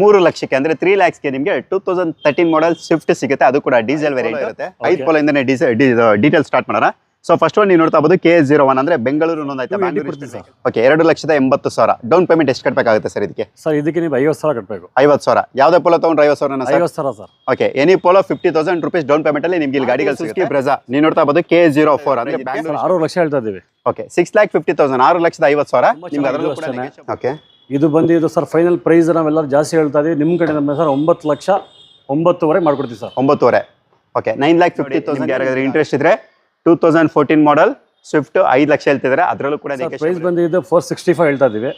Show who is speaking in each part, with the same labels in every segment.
Speaker 1: ಮೂರು ಲಕ್ಷಕ್ಕೆ ಅಂದ್ರೆ ತ್ರೀ ಲ್ಯಾಕ್ಸ್ಗೆ ನಿಮಗೆ two thousand thirteen model Swift ಸಿಗುತ್ತೆ. ಅದು ಕೂಡ ಡೀಸೆಲ್ ವೇರಿಯಂಟ್ ಇರುತ್ತೆ. ಐದು ಪೋಲ್ ಇಂದನೇ ಡೀಸೆಲ್ ಡೀಟೇಲ್ ಸ್ಟಾರ್ಟ್ ಮಾಡೋಣ. ಸೊ ಫಸ್ಟ್ ಒನ್ ನೀವು ನೋಡ್ತಾ ಬೋದು ಕೆ ಜೀರೋ ಒನ್ ಅಂದ್ರೆ ಬೆಂಗಳೂರು ಓಕೆ ಎರಡು ಲಕ್ಷದ ಎಂಬತ್ತು ಸಾವಿರ. ಡೌನ್ ಪೇಮೆಂಟ್ ಎಷ್ಟು ಕಟ್ಟಬೇಕಾಗುತ್ತೆ ಸರ್ ಇದಕ್ಕೆ?
Speaker 2: ಸರ್ ಇದಕ್ಕೆ ನೀವು ಐವತ್ತು ಸಾವಿರ ಕಟ್ಟಬೇಕು
Speaker 1: ಐವತ್ತು ಸಾವಿರ. ಯಾವುದೇ ಪೋಲೋ ತಗೊಂಡ್ರೆ ಐವತ್ತು ಸಾವಿರ
Speaker 2: ಐವತ್ತು ಸಾವಿರ sir.
Speaker 1: Okay any Polo fifty thousand rupees down payment ಅಲ್ಲಿ ನಿಮ್ಗೆ ಇಲ್ಲಿ ಗಾಡಿಗಳು ಸಿಗುತ್ತೆ. ಬ್ರೆಜಾ ನೀವು ನೋಡ್ತಾ ಬೋದು ಕೆ ಜೀರೋ ಫೋರ್ ಅಂದ್ರೆ
Speaker 2: ಆರು ಲಕ್ಷ ಹೇಳ್ತಾ ಇದ್ದೀವಿ.
Speaker 1: Okay six lakh fifty thousand ಆರು ಲಕ್ಷದ ಐವತ್ತು ಸಾವಿರ. ನಿಮ್ಗೆ ಅದರಲ್ಲೂ ಕೂಡ ಓಕೆ
Speaker 2: ಇದು ಬಂದು ಇದು ಸರ್ ಫೈನಲ್ ಪ್ರೈಸ್ ನಾವೆಲ್ಲರೂ ಜಾಸ್ತಿ ಹೇಳ್ತಾ ಇದೀವಿ. ನಿಮ್ಮ ಕಡೆ ನಮ್ಮ ಸರ್ ಒಂಬತ್ತು ಲಕ್ಷ ಒಂಬತ್ತುವರೆ ಮಾಡ್ಕೊಡ್ತೀವಿ ಸರ್.
Speaker 1: ಒಂಬತ್ತುವರೆ. Okay nine lakh fifty thousand ಯಾರಿಗಾದ್ರೆ interest ಇದ್ರೆ two thousand fourteen model Swift ಐದು ಲಕ್ಷ ಹೇಳ್ತಿದ್ರೆ. ಅದರಲ್ಲೂ ಕೂಡ
Speaker 2: ಪ್ರೈಸ್ ಬಂದಿದ್ದು ಫೋರ್ ಸಿಕ್ಸ್ಟಿ ಫೈವ್ ಹೇಳ್ತಾ ಇದೀವಿ.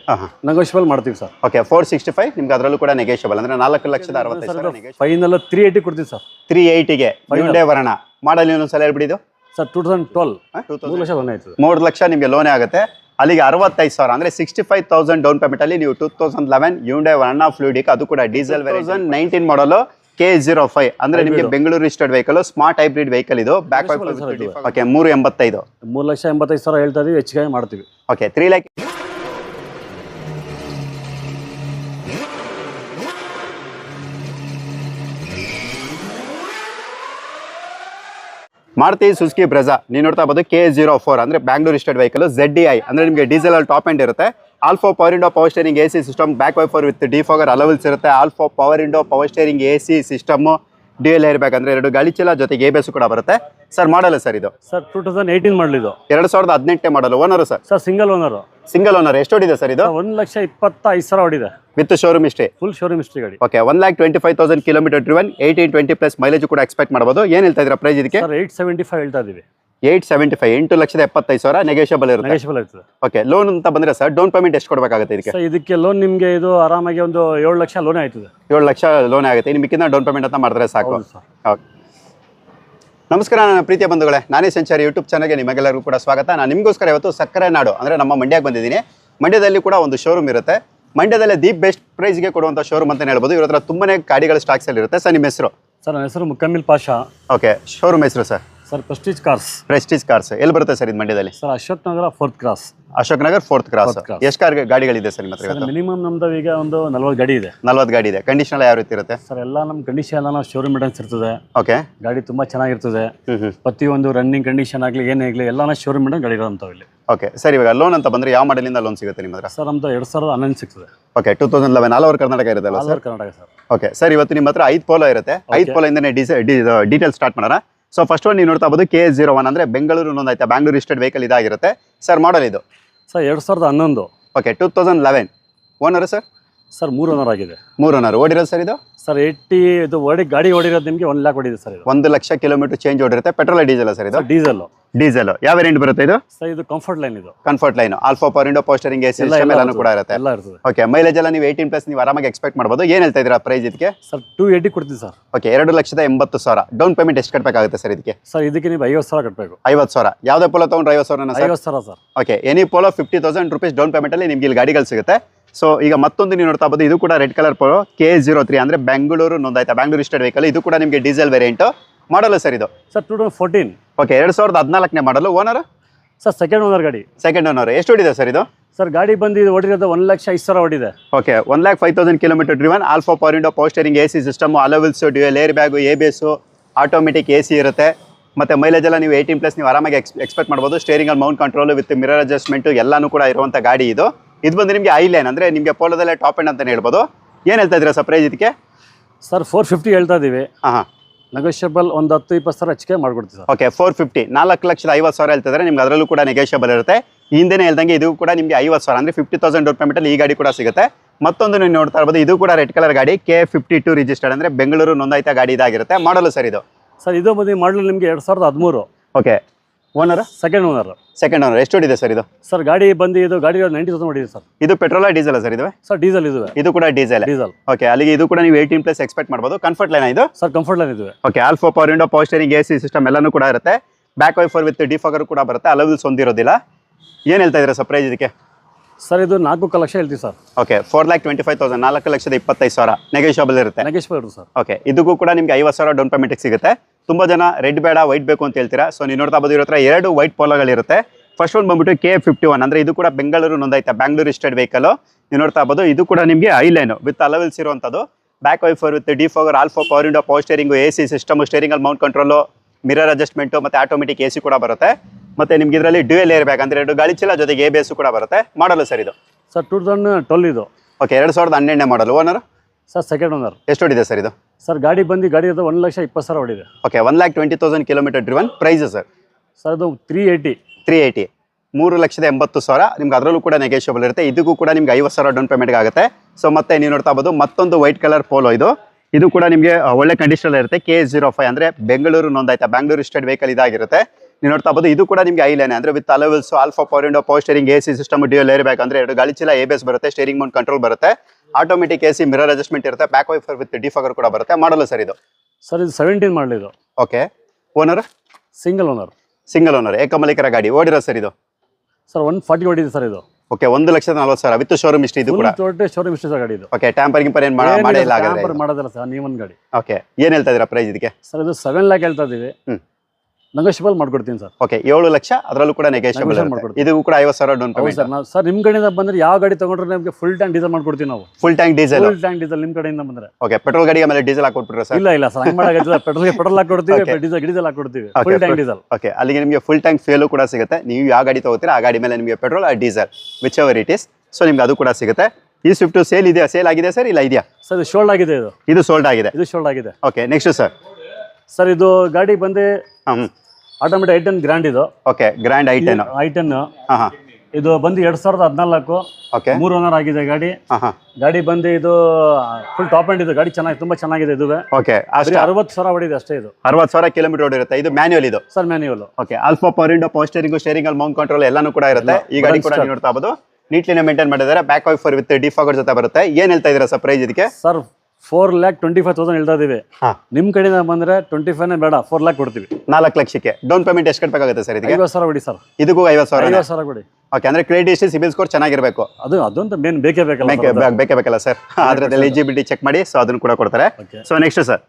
Speaker 2: ನೆಗೋಷಿಯಬಲ್ ಮಾಡ್ತೀವಿ sir.
Speaker 1: Okay four sixty five ನಿಮ್ಗೆ ಅದರಲ್ಲೂ ಕೂಡ ನೆಗೋಷಿಯಬಲ್ ಅಂದ್ರೆ ನಾಲ್ಕು ಲಕ್ಷದ ಅರವತ್ತೈದು
Speaker 2: ಫೈನಲ್ ತ್ರೀ ಏಯ್ಟಿ ಕೊಡ್ತೀವಿ ಸರ್.
Speaker 1: ತ್ರೀ ಏಯ್ಟಿಗೆ ಹ್ಯುಂಡೈ ವರ್ಣ. ಮಾಡಲ್ ಇನ್ನೊಂದ್ಸಲ ಹೇಳ್ಬಿಡಿದು
Speaker 2: sir two thousand twelve
Speaker 1: two
Speaker 2: thousand lakh loan ಆಯ್ತದೆ.
Speaker 1: ಮೂರು ಲಕ್ಷ ನಿಮಗೆ ಲೋನೇ ಆಗುತ್ತೆ. ಅಲ್ಲಿಗೆ ಅರವತ್ತೈದು ಸಾವಿರ. ಅಂದ್ರೆ sixty five thousand down payment ಅಲ್ಲಿ ನೀವು two thousand eleven Hyundai one of fluidic ಅದು ಕೂಡ diesel thousand nineteen model K zero five ಅಂದ್ರೆ ನಿಮಗೆ Bengaluru registered vehicle smart hybrid vehicle ಇದು. ಬ್ಯಾಕ್ ಓಕೆ ಮೂರು ಎಂಬತ್ತೈದು.
Speaker 2: ಮೂರು ಲಕ್ಷ ಎಂಬತ್ತೈದು ಸಾವಿರ ಹೇಳ್ತಾ ಇದೀವಿ ಹೆಚ್ಚಿಗೆ ಮಾಡ್ತೀವಿ.
Speaker 1: Okay three lakh Maruti Suzuki Brezza ನೀವು ನೋಡ್ತಾ ಬೋದು ಕೆ ಜೀರೋ ಫೋರ್ ಅಂದ್ರೆ ಬ್ಯಾಂಗ್ಳೂರ್ ಇಸ್ಟೆಡ್ ವೆಹಿಕಲ್ ಝೆಡ್ ಐ ಅಂದ್ರೆ ನಿಮಗೆ ಡೀಸೆಲ್ ಅಲ್ಲಿ ಟಾಪ್ ಎಂಡ್ ಇರುತ್ತೆ. All four power window power steering A C system back wiper with defogger alloy wheels ಇರುತ್ತೆ. All four power window power steering A C system D ಇರಬೇಕಂದ್ರೆ air bag ಅಂದ್ರೆ ಎರಡು ಗಾಳಿ ಚೀಲ ಜೊತೆಗೆ ಎ ಬೇಸು ಕೂಡ ಬರುತ್ತೆ. ಸರ್ ಮಾಡಲ್ಲ ಸರ್ ಇದು?
Speaker 2: ಸರ್ ಟೂ ತೌಸಂಡ್ ಏಯ್ಟೀನ್ ಇದು.
Speaker 1: ಎರಡ್ ಸಾವಿರದ ಹದಿನೆಂಟೇ model owner sir
Speaker 2: sir single owner
Speaker 1: single owner ಎಷ್ಟು ಓಡಿದೆ ಸರ್ ಇದು?
Speaker 2: ಒಂದ್ ಲಕ್ಷ ಇಪ್ಪತ್ತೈದು ಸಾವಿರ ಹೊಡಿದೆ
Speaker 1: ವಿತ್ ಶೋರೂಮ್ ಇಷ್ಟೇ
Speaker 2: ಫುಲ್ ಶೋರೂಮ್ ಇಸ್ಟ್ರಿ ಗಾಡಿ.
Speaker 1: Okay one lakh twenty five thousand kilometre driven eighteen twenty plus mileage ಕೂಡ ಎಕ್ಸ್ಪೆಕ್ಟ್ ಮಾಡಬಹುದು. ಏನು ಹೇಳ್ತಾ ಇದ್ರೆ ಪ್ರೈಸ್ ಇದಕ್ಕೆ?
Speaker 2: ಸರ್ ಏಯ್ಟ್ ಸೆವೆಂಟಿ ಫೈವ್ ಹೇಳ್ತಾ ಇದೀವಿ.
Speaker 1: ಏಯ್ಟ್ ಸೆವೆಂಟಿ ಫೈವ್ ಎಂಟು ಲಕ್ಷದ ಎಪ್ಪತ್ತೈದು ಸಾವಿರ ನೆಗೋಷಿಯಬಲ್ ಇರುತ್ತೆ.
Speaker 2: ನೆಗೆಷಿಬಲ್ ಇರ್ತದೆ.
Speaker 1: ಓಕೆ ಲೋನ್ ಅಂತ ಬಂದ್ರೆ ಸರ್ ಡೌನ್ ಪೇಮೆಂಟ್ ಎಷ್ಟು ಕೊಡಬೇಕಾಗುತ್ತೆ ಇದಕ್ಕೆ?
Speaker 2: ಸರ್ ಇದಕ್ಕೆ ಲೋನ್ ನಿಮಗೆ ಇದು ಆರಾಮಾಗಿ ಒಂದು ಏಳು ಲಕ್ಷ ಲೋನ್ ಆಯ್ತದೆ.
Speaker 1: ಏಳು ಲಕ್ಷ ಲೋನ್ ಆಗುತ್ತೆ. ಇನ್ನು ಮಿಕ್ಕಿನ ಡೌನ್ ಪೇಮೆಂಟ್ ಅಂತ ಮಾಡಿದ್ರೆ ಸಾಕು.
Speaker 2: ಹೌದು ಸರ್
Speaker 1: ಓಕೆ ನಮಸ್ಕಾರ ನನ್ನ ಪ್ರೀತಿಯ ಬಂಧುಗಳೇ. ನಾನೇ ಸಂಚಾರಿ ಯೂಟ್ಯೂಬ್ ಚಾನಲ್ಗೆ ನಿಮಗೆಲ್ಲರಿಗೂ ಕೂಡ ಸ್ವಾಗತ. ನಾನು ನಿಮಗೋಸ್ಕರ ಇವತ್ತು ಸಕ್ಕರೆ ನಾಡು ಅಂದರೆ ನಮ್ಮ ಮಂಡ್ಯಕ್ಕೆ ಬಂದಿದ್ದೀನಿ. ಮಂಡ್ಯದಲ್ಲಿ ಕೂಡ ಒಂದು ಶೋರೂಮ್ ಇರುತ್ತೆ. ಮಂಡ್ಯದಲ್ಲೇ ದಿ ಬೆಸ್ಟ್ ಪ್ರೈಸ್ಗೆ ಕೊಡುವಂಥ ಶೋರೂಮ್ ಅಂತಲೇ ಹೇಳ್ಬೋದು. ಇವ್ರ ಹತ್ರ ತುಂಬನೇ ಗಾಡಿಗಳು ಸ್ಟಾಕ್ಸಲ್ಲಿ ಇರುತ್ತೆ. ಸರ್ ನಿಮ್ಮ ಹೆಸರು?
Speaker 2: ಸರ್ ನನ್ನ ಹೆಸರು ಮುಕ್ಕಮಿಲ್ ಪಾಷಾ.
Speaker 1: ಓಕೆ ಶೋರೂಮ್ ಹೆಸರು sir
Speaker 2: sir prestige cars
Speaker 1: prestige cars ಎಲ್ಲಿ ಬರುತ್ತೆ ಸರ್ ಇದು ಮಂಡ್ಯದಲ್ಲಿ?
Speaker 2: Sir Ashok Nagar fourth cross
Speaker 1: Ashok Nagar fourth cross
Speaker 2: Fourth cross.
Speaker 1: ಎಷ್ಟು ಕಾರ್ ಗಾಡಿಗಳಿದೆ ಸರ್ ನಿಮ್ಮ ಹತ್ರ ಇವತ್ತು?
Speaker 2: ಮಿನಿಮಮ್ ನಮ್ದು ಈಗ ಒಂದು ನಲ್ವತ್ತು ಗಾಡಿ ಇದೆ.
Speaker 1: ನಲ್ವತ್ತು ಗಾಡಿ ಇದೆ. ಕಂಡೀಷನ್ ಯಾವ ರೀತಿ ಇರುತ್ತೆ?
Speaker 2: ಸರ್ ಎಲ್ಲ ನಮ್ಮ ಕಂಡೀಷನ್ ಎಲ್ಲ ನಾವು ಶೋರೂಮ್ ಮೇಂಟೆನ್ಸ್ ಇರ್ತದೆ.
Speaker 1: ಓಕೆ
Speaker 2: ಗಾಡಿ ತುಂಬ ಚೆನ್ನಾಗಿರ್ತದೆ. ಪ್ರತಿಯೊಂದು ರನ್ನಿಂಗ್ ಕಂಡೀಷನ್ ಆಗಲಿ ಏನೇ ಆಗಲಿ ಎಲ್ಲ ಶೋರೂಮ್ ಮೇಂಟೆನ್ ಗಾಡಿ ಇರೋಂಥವು ಇಲ್ಲಿ.
Speaker 1: ಓಕೆ ಸರ್ ಇವಾಗ ಲೋನ್ ಅಂತ ಬಂದ್ರೆ ಯಾವ ಮಾಡಲಿಂದ ಲೋನ್ ಸಿಗುತ್ತೆ ನಿಮ್ಮ ಹತ್ರ?
Speaker 2: ಸರ್ ನಮ್ದು ಎರಡು ಸಾವಿರದ ಹನ್ನೊಂದು ಸಿಗ್ತದೆ.
Speaker 1: Okay two thousand eleven all over Karnataka ಇರುತ್ತಲ್ಲ
Speaker 2: all
Speaker 1: sir
Speaker 2: over Karnataka sir
Speaker 1: okay sir ಇವತ್ತು ನಿಮ್ಮ ಹತ್ರ ಐದು ಪೋಲೋ ಇರುತ್ತೆ. ಐದು ಪೋಲೋ ಇಂದನೇ ಡೀಟೇಲ್ ಸ್ಟಾರ್ಟ್ ಮಾಡೋಣ. ಸೊ ಫಸ್ಟ್ ಒನ್ ನೀವು ನೋಡ್ತಾ ಬೋದು ಕೆ ಜೀರೋ ಒನ್ ಅಂದರೆ ಬೆಂಗಳೂರು ಆಯ್ತಾ ಬ್ಯಾಂಗ್ಳೂರು ಇಸ್ಟೆಡ್ ವೆಹಿಕಲ್ ಇದಾಗಿರುತ್ತೆ ಸರ್ ಮಾಡಲ್ ಇದು?
Speaker 2: ಸರ್ ಎರಡು ಸಾವಿರದ ಹನ್ನೊಂದು.
Speaker 1: Okay two thousand eleven owner sir
Speaker 2: sir ಮೂರು ಓನರ್ ಆಗಿದೆ.
Speaker 1: ಮೂರು ಓನರ್ ಓಡಿರೋದು ಸರ್ ಇದು?
Speaker 2: ಸರ್ ಏಯ್ಟಿ ಇದು ಓಡಿ ಗಾಡಿ ಓಡಿರೋದು ನಿಮಗೆ ಒಂದು ಲಾಕ್ ಹೊಡಿದೆ ಸರ್ ಇದು.
Speaker 1: ಒಂದು ಲಕ್ಷ ಕಿಲೋಮೀಟರ್ ಚೇಂಜ್ ಓಡಿರುತ್ತೆ ಪೆಟ್ರೋಲ್ ಡೀಸೆಲ್ ಸರ್ ಇದು?
Speaker 2: ಡೀಸೆಲ್
Speaker 1: ಡೀಸೆಲ್ ಯಾವ ವೇರಿಯಂಟ್ ಬರುತ್ತೆ ಇದು?
Speaker 2: ಸರ್ ಇದು ಕಂಫರ್ಟ್ ಲೈನ್ ಇದು.
Speaker 1: Comfort line all four power window power steering AC
Speaker 2: ಎಲ್ಲ ಎಲ್ಲ
Speaker 1: ಎಲ್ಲಾನು ಕೂಡ ಇರುತ್ತೆ.
Speaker 2: ಎಲ್ಲ ಇರ್ತದೆ.
Speaker 1: ಓಕೆ ಮೈಲೇಜ್ ಎಲ್ಲ ನೀವು ಏಯ್ಟೀನ್ ಪ್ಲಸ್ ನೀವು ಆರಾಮಾಗಿ ಎಕ್ಸ್ಪೆಕ್ಟ್ ಮಾಡ್ಬೋದು. ಏನು ಹೇಳ್ತಾ ಇದ್ದೀರಾ ಪ್ರೈಸ್ ಇದಕ್ಕೆ?
Speaker 2: ಸರ್ ಟೂ ಏಯ್ಟಿ ಕೊಡ್ತೀವಿ ಸರ್.
Speaker 1: ಓಕೆ ಎರಡು ಲಕ್ಷದ ಎಂಬತ್ತು ಸಾವಿರ. ಡೌನ್ ಪೇಮೆಂಟ್ ಎಷ್ಟು ಕಟ್ಟಬೇಕಾಗುತ್ತೆ ಸರ್ ಇದಕ್ಕೆ?
Speaker 2: ಸರ್ ಇದಕ್ಕೆ ನೀವು ಐವತ್ತು ಸಾವಿರ ಕಟ್ಟಬೇಕು
Speaker 1: ಐವತ್ತು ಸಾವಿರ. ಯಾವುದೇ ಪೋಲೋ ತೊಗೊಂಡ್ರೆ ಐವತ್ತು ಸಾವಿರ ಸರ್?
Speaker 2: ಐವತ್ತು ಸಾವಿರ sir.
Speaker 1: Okay any Polo fifty thousand rupees down ಪೇಮೆಂಟಲ್ಲಿ ನಿಮಗೆ ಇಲ್ಲಿ ಗಾಡಿಗಳು ಸಿಗುತ್ತೆ. ಸೊ ಈಗ ಮತ್ತೊಂದು ನೀವು ನೋಡ್ತಾ ಬೋದು ಇದು ಕೂಡ ರೆಡ್ ಕಲರ್ ಪೋ ಕೆ ಜೀರೋ ತ್ರೀ ಅಂದರೆ ಬೆಂಗಳೂರು ನೋಂದಾಯ್ತಾ ಬೆಂಗಳೂರು ಇಸ್ಟೇಟ್ ವೆಹಿಕಲ್ ಇದು ಕೂಡ ನಿಮಗೆ ಡೀಸೆಲ್ ವೇರಿಯಂಟ್ ಮಾಡಲು ಸರ್ ಇದು.
Speaker 2: Sir two thousand fourteen
Speaker 1: okay ಎರಡು ಸಾವಿರದ ಹದಿನಾಲ್ಕನೇ model owner
Speaker 2: sir second owner ಗಾಡಿ.
Speaker 1: ಸೆಕೆಂಡ್ ಓನರ್ ಎಷ್ಟು ಹೊಡಿದೆ ಸರ್ ಇದು?
Speaker 2: ಸರ್ ಗಾಡಿ ಬಂದು ಇದು ಓಡಿರೋದು ಒಂದು ಲಕ್ಷ ಐದು ಸಾವಿರ ಹೊಡಿದೆ
Speaker 1: okay one lakh five thousand kilometre driven all four power window power steering A C system alloy wheels dual air bag ABS automatic A C ಇರುತ್ತೆ. ಮತ್ತು ಮೈಲೇಜ್ ಎಲ್ಲ ನೀವು ಏಯ್ಟೀನ್ ಪ್ಲಸ್ ನೀವು ಆರಾಮಾಗಿ ಎಕ್ಸ್ ಎಕ್ಸ್ಪೆಕ್ಟ್ ಮಾಡ್ಬೋದು. ಸ್ಟೇರಿಂಗಲ್ಲಿ mount control with mirror adjustment ಎಲ್ಲಾನು ಕೂಡ ಇರುವಂಥ ಗಾಡಿ ಇದು. ಇದು ಬಂದು ನಿಮಗೆ ಐ ಲೈನ್ ಅಂದರೆ ನಿಮಗೆ ಪೋಲೋದಲ್ಲೇ ಟಾಪ್ ಎಂಡ್ ಅಂತಲೇ ಹೇಳ್ಬೋದು. ಏನು ಹೇಳ್ತಾ ಇದ್ದೀರಾ ಸರ್ ಪ್ರೈಸ್ ಇದಕ್ಕೆ?
Speaker 2: ಸರ್ ಫೋರ್ ಫಿಫ್ಟಿ ಹೇಳ್ತಾ ಇದ್ದೀವಿ
Speaker 1: ಹಾಂ
Speaker 2: ನೆಗೋಷಿಯಬಲ್ ಒಂದು ಹತ್ತು ಇಪ್ಪತ್ತು ಸಾವಿರ ಹೆಚ್ಚಿಗೆ ಮಾಡಿಕೊಡ್ತೀವಿ ಸರ್
Speaker 1: ಓಕೆ ಫೋರ್ ಫಿಫ್ಟಿ ನಾಲ್ಕು ಲಕ್ಷದ ಐವತ್ತು ಸಾವಿರ ಹೇಳ್ತಿದ್ರೆ ನಿಮ್ಗೆ ಅದರಲ್ಲೂ ಕೂಡ ನೆಗೋಷಿಯಬಲ್ ಇರುತ್ತೆ. ಹಿಂದೆನೇ ಹೇಳ್ದಂಗೆ ಇದು ಕೂಡ ನಿಮಗೆ ಐವತ್ತು ಸಾವಿರ. ಅಂದರೆ ಫಿಫ್ಟಿ ತೌಸಂಡ್ ರೂಪಾಯಿ ಪೇಮೆಂಟಲ್ಲಿ ಈ ಗಾಡಿ ಕೂಡ ಸಿಗುತ್ತೆ. ಮತ್ತೊಂದು ನೀವು ನೋಡ್ತಾ ಇರ್ಬೋದು ಇದು ಕೂಡ ರೆಡ್ ಕಲರ್ ಗಾಡಿ ಕೆ ಫಿಫ್ಟಿ ಟು ರಿಜಿಸ್ಟರ್ಡ್ ಅಂದರೆ ಬೆಂಗಳೂರು ನೋಂದಾಯಿತ ಗಾಡಿ ಇದಾಗಿರುತ್ತೆ. ಮಾಡಲು ಸರ್ ಇದು?
Speaker 2: ಸರ್ ಇದು ಬಂದು ಮಾಡಲು ನಿಮಗೆ ಎರಡು ಸಾವಿರದ ಹದಿಮೂರು.
Speaker 1: Okay owner
Speaker 2: second owner
Speaker 1: second owner ಎಷ್ಟು ಇದೆ ಸರ್ ಇದು?
Speaker 2: ಸರ್ ಗಾಡಿ ಬಂದು ಇದು ಗಾಡಿ ನೈಂಟಿ ತೌಸಂಡ್ ಹೊಡಿದೆ ಸರ್.
Speaker 1: ಇದು ಪೆಟ್ರೋಲ ಡೀಸೆಲ್ ಸರ್ ಇದು?
Speaker 2: ಸರ್ ಡೀಸೆಲ್ ಇದು
Speaker 1: ಇದು ಕೂಡ ಡೀಸೆಲ್
Speaker 2: ಡೀಸೆಲ್
Speaker 1: ಓಕೆ ಅಲ್ಲಿಗೆ ಇದು ಕೂಡ ನೀವು ಏಯ್ಟೀನ್ ಪ್ಲಸ್ ಎಕ್ಸ್ಪೆಕ್ಟ್ ಮಾಡ್ಬೋದು. ಕಂಫರ್ಟ್ ಲೈನ್ ಇದು?
Speaker 2: ಸರ್ ಕಂಫರ್ಟ್ ಲೈನ್ ಇದೆ
Speaker 1: okay all four power window power steering A C system ಎಲ್ಲನೂ ಕೂಡ ಇರುತ್ತೆ. ಬ್ಯಾಕ್ ವೈಫರ್ ವಿತ್ ಡಿಫಾಗರ್ ಕೂಡ ಬರುತ್ತೆ. ಅಲವಿಲ್ಸ್ ಹೊಂದಿರೋದಿಲ್ಲ ಏನು ಹೇಳ್ತಾ ಸರ್ ಪ್ರೈಸ್ ಇದಕ್ಕೆ?
Speaker 2: ಸರ್ ಇದು ನಾಲ್ಕು ಲಕ್ಷ ಹೇಳ್ತೀವಿ sir.
Speaker 1: Okay four lakh twenty five thousand ನಾಲ್ಕು ಲಕ್ಷದ ಇಪ್ಪತ್ತೈದು ಸಾವಿರ. ನೆಗೆಷಬಲ್ ಇರುತ್ತೆ.
Speaker 2: Negotiable sir.
Speaker 1: ಓಕೆ ಇದಕ್ಕೂ ಕೂಡ ನಿಮಗೆ ಐವತ್ತು ಸಾವಿರ ಡೌನ್ ಪೇಮೆಂಟ್ ಸಿಗುತ್ತೆ. ತುಂಬ ಜನ ರೆಡ್ ಬೇಡ ವೈಟ್ ಬೇಕು ಅಂತ ಹೇಳ್ತೀರಾ? ಸೊ ನೀವು ನೋಡ್ತಾ ಬೋದು ಇರೋ ಹತ್ರ ಎರಡು ವೈಟ್ ಪೋಲೋಗಳಿರುತ್ತೆ. ಫಸ್ಟ್ ಒಂದು ಬಂದ್ಬಿಟ್ಟು ಕೆ ಫಿಫ್ಟಿ ಒನ್ ಅಂದರೆ ಇದು ಕೂಡ ಬೆಂಗಳೂರು ನೋಂದಾಯ್ತಾ? ಬ್ಯಾಂಗ್ಳೂರ್ ಇಸ್ಟೆಡ್ ವೆಹಿಕಲ್ ನೀವು ನೋಡ್ತಾ ಬೋದು ಇದು ಕೂಡ ನಿಮಗೆ ಐ ಲೈನು ವಿತ್ ಅಲವೆಲ್ಸ್ ಇರುವಂಥದ್ದು. Back wiper with defogger all four power window power steering A C system steering ಅಲ್ಲಿ ಮೌಂಟ್ ಕಂಟ್ರೋಲು ಮಿರರ್ ಅಡ್ಜಸ್ಟ್ಮೆಂಟು ಮತ್ತು ಆಟೋಮೆಟಿಕ್ ಎ ಸಿ ಕೂಡ ಬರುತ್ತೆ. ಮತ್ತು ನಿಮ್ಗೆ ಇದರಲ್ಲಿ ಡ್ಯೂಯಲ್ ಏರ್ ಬ್ಯಾಗ್ ಅಂದರೆ ಎರಡು ಗಾಳಿ ಚೀಲ ಜೊತೆಗೆ ಎ ಬಿ ಎಸ್ ಕೂಡ ಬರುತ್ತೆ. ಮಾಡಲು ಸರ್ ಇದು?
Speaker 2: ಸರ್ ಟೂ ತೌಸಂಡ್ ಟ್ವೆಲ್ ಇದು.
Speaker 1: ಓಕೆ ಎರಡು ಸಾವಿರದ ಹನ್ನೆರಡನೇ ಮಾಡಲು ಓನರ್
Speaker 2: ಸರ್ ಸೆಕೆಂಡ್ ಓನರ್
Speaker 1: ಎಷ್ಟು ಹೊಡಿದೆ ಸರ್ ಇದು?
Speaker 2: ಸರ್ ಗಾಡಿ ಬಂದು ಗಾಡಿ ಅದು ಒಂದು ಲಕ್ಷ ಇಪ್ಪತ್ತು ಸಾವಿರ ಹೊಡಿದೆ
Speaker 1: okay one lakh twenty thousand kilometre driven price sir.
Speaker 2: Sir ಅದು ತ್ರೀ ಏಯ್ಟಿ
Speaker 1: ತ್ರೀ ಏಯ್ಟಿ ಮೂರು ಲಕ್ಷದ ಎಂಬತ್ತು ಸಾವಿರ ನಿಮ್ಗೆ ಅದರಲ್ಲೂ ಕೂಡ ನೆಗೆಷಿಯಬಲ್ ಇರುತ್ತೆ. ಇದಕ್ಕೂ ಕೂಡ ನಿಮ್ಗೆ ಐವತ್ತು ಸಾವಿರ ಡೌನ್ ಪೇಮೆಂಟ್ ಆಗುತ್ತೆ. ಸೊ ಮತ್ತೆ ನೀವು ನೋಡ್ತಾ ಇರ್ಬೋದು ಮತ್ತೊಂದು ವೈಟ್ ಕಲರ್ ಪೋಲೋ ಇದು. ಇದು ಕೂಡ ನಿಮಗೆ ಒಳ್ಳೆ ಕಂಡೀಷನ್ ಇರುತ್ತೆ. ಕೆ ಜೀರೋ ಫೈವ್ ಅಂದರೆ ಬೆಂಗಳೂರು ನೋಂದಾಯ್ತಾ? ಬೆಂಗಳೂರು ಸ್ಟೇಟ್ ವೆಹಿಕಲ್ ಇದಾಗಿರುತ್ತೆ. ನೀವು ನೋಡ್ತಾ ಇರ್ಬೋದು ಇದು ಕೂಡ ನಿಮಗೆ ಐಲೇನೆ ಅಂದರೆ with alloy wheels all four power window power steering A C system dual air bag ಅಂದರೆ ಎರಡು ಗಾಳಿ ಚೀಲ ಎ ಬೇಸ್ ಬರುತ್ತೆ ಸ್ಟೇರಿಂಗ್ ಮೌಂಟ್ ಕಂಟ್ರೋಲ್ ಬರುತ್ತೆ. Automatic A C mirror adjustment ಇರುತ್ತೆ ಬ್ಯಾಕ್ ವೈಫರ್ ವಿತ್ ಡಿಫಾಗರ್ ಕೂಡ ಬರುತ್ತೆ. ಮಾಡಲ್ ಸರ್ ಇದು?
Speaker 2: ಸರ್ ಇದು ಸೆವೆಂಟೀನ್ ಮಾಡಲಿ ಇದು.
Speaker 1: Okay owner
Speaker 2: single owner
Speaker 1: single owner ಏಕಮಲಿಕರ ಗಾಡಿ. ಓಡಿರೋ ಸರ್ ಇದು?
Speaker 2: ಸರ್ ಒನ್ ಫಾರ್ಟಿ ಓಡಿದೆ ಸರ್ ಇದು.
Speaker 1: ಓಕೆ ಒಂದು ಲಕ್ಷದ ನಲ್ವತ್ತು ಸಾವಿರ. ವಿತ್ ಶೋರೂಮ್ ಇಷ್ಟು ಇದು ಕೂಡ?
Speaker 2: ಶೋರೂಮ್ ಇಷ್ಟ ಸರ್ ಗಾಡಿ ಇದು.
Speaker 1: ಓಕೆ ಟ್ಯಾಂಪರ್ ಗಿಂಪರ್ ಏನು ಮಾಡೇ ಇಲ್ಲ ಹಾಗಾದ್ರೆ
Speaker 2: ಟ್ಯಾಂಪರ್ ಮಾಡೋದಿಲ್ಲ ಸರ್ ನೀವೊಂದು ಗಾಡಿ.
Speaker 1: ಓಕೆ ಏನು ಹೇಳ್ತಾ ಇದ್ದೀರಾ ಪ್ರೈಸ್ ಇದಕ್ಕೆ?
Speaker 2: ಸರ್ ಇದು ಸೆವೆನ್ ಲ್ಯಾಕ್ ಹೇಳ್ತಾ ಇದ್ದೀವಿ. ನೆಗೋಷಿಯಬಲ್ ಮಾಡ್ಕೊಡ್ತೀನಿ ಸರ್.
Speaker 1: ಓಕೆ ಏಳು ಲಕ್ಷ ಅದರಲ್ಲೂ ಕೂಡ ನೆಗೋಷಿಯಬಲ್
Speaker 2: Negotiable ಮಾಡ್ಕೊಡ್ತೀವಿ.
Speaker 1: ಇದು ಕೂಡ ಐವತ್ತು ಸಾವಿರ ಡೌನ್
Speaker 2: ಹೌದು
Speaker 1: ಪೇಮೆಂಟ್
Speaker 2: ಸರ್ ನಾವು ಸರ್ ನಿಮ್ಮ ಕಡೆಯಿಂದ ಬಂದ್ರೆ ಯಾವ ಗಾಡಿ ತಗೊಂಡ್ರೆ ನಮಗೆ ಫುಲ್ ಟ್ಯಾಂಕ್ ಡೀಸೆಲ್ ಮಾಡ್ಕೊಡ್ತೀವಿ ನಾವು.
Speaker 1: Full tank diesel
Speaker 2: full tank diesel ನಿಮ್ಮ ಕಡೆಯಿಂದ ಬಂದ್ರೆ.
Speaker 1: ಓಕೆ ಪೆಟ್ರೋಲ್ ಗಾಡಿಗೆ ಮೇಲೆ ಡೀಸೆಲ್ ಹಾಕೊಟ್ಬಿಟ್ರೆ ಸರ್?
Speaker 2: ಇಲ್ಲ ಇಲ್ಲ ಸರ್ ಹಂಗೆ ಪೆಟ್ರೋಲ್ಗೆ ಪೆಟ್ರೋಲ್ ಹಾಕೊಡ್ತೀವಿ
Speaker 1: Okay.
Speaker 2: ಡೀಸೆಲ್ ಡೀಸೆಲ್ ಹಾಕೊಡ್ತೀವಿ
Speaker 1: Okay,
Speaker 2: full tank
Speaker 1: full-
Speaker 2: diesel
Speaker 1: okay ಅಲ್ಲಿಗೆ ನಿಮಗೆ ಫುಲ್ ಟ್ಯಾಂಕ್ ಫ್ಯೂಲು ಕೂಡ ಸಿಗುತ್ತೆ. ನೀವು ಯಾವ ಗಾಡಿ ತಗೋತೀರಾ ಆ ಗಾಡಿ ಮೇಲೆ ನಿಮಗೆ ಪೆಟ್ರೋಲ್ ಆ diesel whichever it is so ನಿಮ್ಗೆ ಅದು ಕೂಡ ಸಿಗುತ್ತೆ. ಈ ಸ್ವಿಫ್ಟ್ ಸೇಲ್ ಇದೆಯಾ? ಸೇಲ್ ಆಗಿದೆ ಸರ್ ಇಲ್ಲ ಇದೆಯಾ?
Speaker 2: ಸರ್ ಇದು ಶೋಲ್ಡ್ ಆಗಿದೆ ಇದು.
Speaker 1: ಇದು ಸೋಲ್ಡ್ ಆಗಿದೆ.
Speaker 2: ಇದು ಶೋಲ್ಡ್ ಆಗಿದೆ.
Speaker 1: Okay next sir.
Speaker 2: ಸರ್ ಇದು ಗಾಡಿ ಬಂದು
Speaker 1: ಹ್ಮ್.
Speaker 2: ಆಟೋಮೆಟಿಕ್ ಐ ಟೆನ್ ಗ್ರ್ಯಾಂಡ್ ಇದು.
Speaker 1: Okay grand i ten
Speaker 2: i ten
Speaker 1: ಹಾಂ ಹಾಂ
Speaker 2: ಇದು ಬಂದು ಎರಡ್ ಸಾವಿರದ ಹದಿನಾಲ್ಕು.
Speaker 1: ಓಕೆ
Speaker 2: ಮೂರು ಓನರ್ ಆಗಿದೆ ಗಾಡಿ.
Speaker 1: ಹಾಂ
Speaker 2: ಗಾಡಿ ಬಂದು ಇದು ಫುಲ್ ಟಾಪ್ ಎಂಡ್ ಇದು. ಗಾಡಿ ಚೆನ್ನಾಗಿ ತುಂಬಾ ಚೆನ್ನಾಗಿದೆ ಇದು
Speaker 1: ಓಕೆ
Speaker 2: ಅರವತ್ತು ಸಾವಿರ ಹೊಡಿದೆ ಅಷ್ಟೇ ಇದು.
Speaker 1: ಅರವತ್ತು ಸಾವಿರ ಕಿಲೋಮೀಟರ್ ಓಡಿರುತ್ತೆ. ಇದು ಮ್ಯಾನ್ಯುವಲ್ ಇದು.
Speaker 2: Sir manual
Speaker 1: okay all four power window power steering steering ಅಲ್ಲಿ ಮೌಂಟ್ ಕಂಟ್ರೋಲ್ ಎಲ್ಲಾನು ಕೂಡ ಇರುತ್ತೆ. ಈ ಗಾಡಿ ಕೂಡ ನೋಡ್ತಾ ಇರ್ಬೋದು. ನೀಟ್ಲಿನ ಮೇಂಟೈನ್ ಮಾಡಿದ್ದಾರೆ. ಬ್ಯಾಕ್ ವೈಫರ್ ವಿತ್ ಡಿಫಾಗರ್ ಜೊತೆ ಬರುತ್ತೆ. ಏನ್ ಹೇಳ್ತಾ ಇದೀರಾ ಸರ್ ಪ್ರೈಸ್ ಇದಕ್ಕೆ?
Speaker 2: Sir four lakh twenty five thousand ಹೇಳ್ತಾ ಇದೀವಿ.
Speaker 1: ಹಾ.
Speaker 2: ಕಡೆ ಕಡೆಯಿಂದ ಬಂದ್ರೆ ಟ್ವೆಂಟಿ ಫೈವ್ ಬೇಡ ಫೋರ್ ಲ್ಯಾಕ್ ಕೊಡ್ತೀವಿ.
Speaker 1: ನಾಲ್ಕು ಲಕ್ಷಕ್ಕೆ. ಡೌನ್ ಪೇಮೆಂಟ್ ಎಷ್ಟು ಕಟ್ಟಬೇಕಾಗುತ್ತೆ ಸರ್ ಇದಕ್ಕೆ?
Speaker 2: ಐವತ್ತು ಸಾವಿರ ಕೊಡಿ ಸರ್.
Speaker 1: ಇದಕ್ಕೂ ಐವತ್ತು ಸಾವಿರ
Speaker 2: ಐವತ್ತು ಸಾವಿರ ಕೊಡಿ.
Speaker 1: ಓಕೆ ಅಂದ್ರೆ ಕ್ರೆಡಿಟ್ ಸಿಬಿಲ್ ಸ್ಕೋರ್ ಚೆನ್ನಾಗಿರ್ಬೇಕು.
Speaker 2: ಅದು ಅದಂತ ಮೇನ್ ಬೇಕೇ ಬೇಕಲ್ಲ
Speaker 1: ಬೇಕೇ ಬೇಕ್- ಬೇಕೇ ಬೇಕಲ್ಲ ಸರ್. ಆದ್ರೆ ಎಲಿಜಿಬಿಲಿಟಿ ಚೆಕ್ ಮಾಡಿ ಸೊ ಅದನ್ನು ಕೂಡ ಕೊಡ್ತಾರೆ.
Speaker 2: Okay.
Speaker 1: ಸೊ ನೆಕ್ಸ್ಟ್ ಸರ್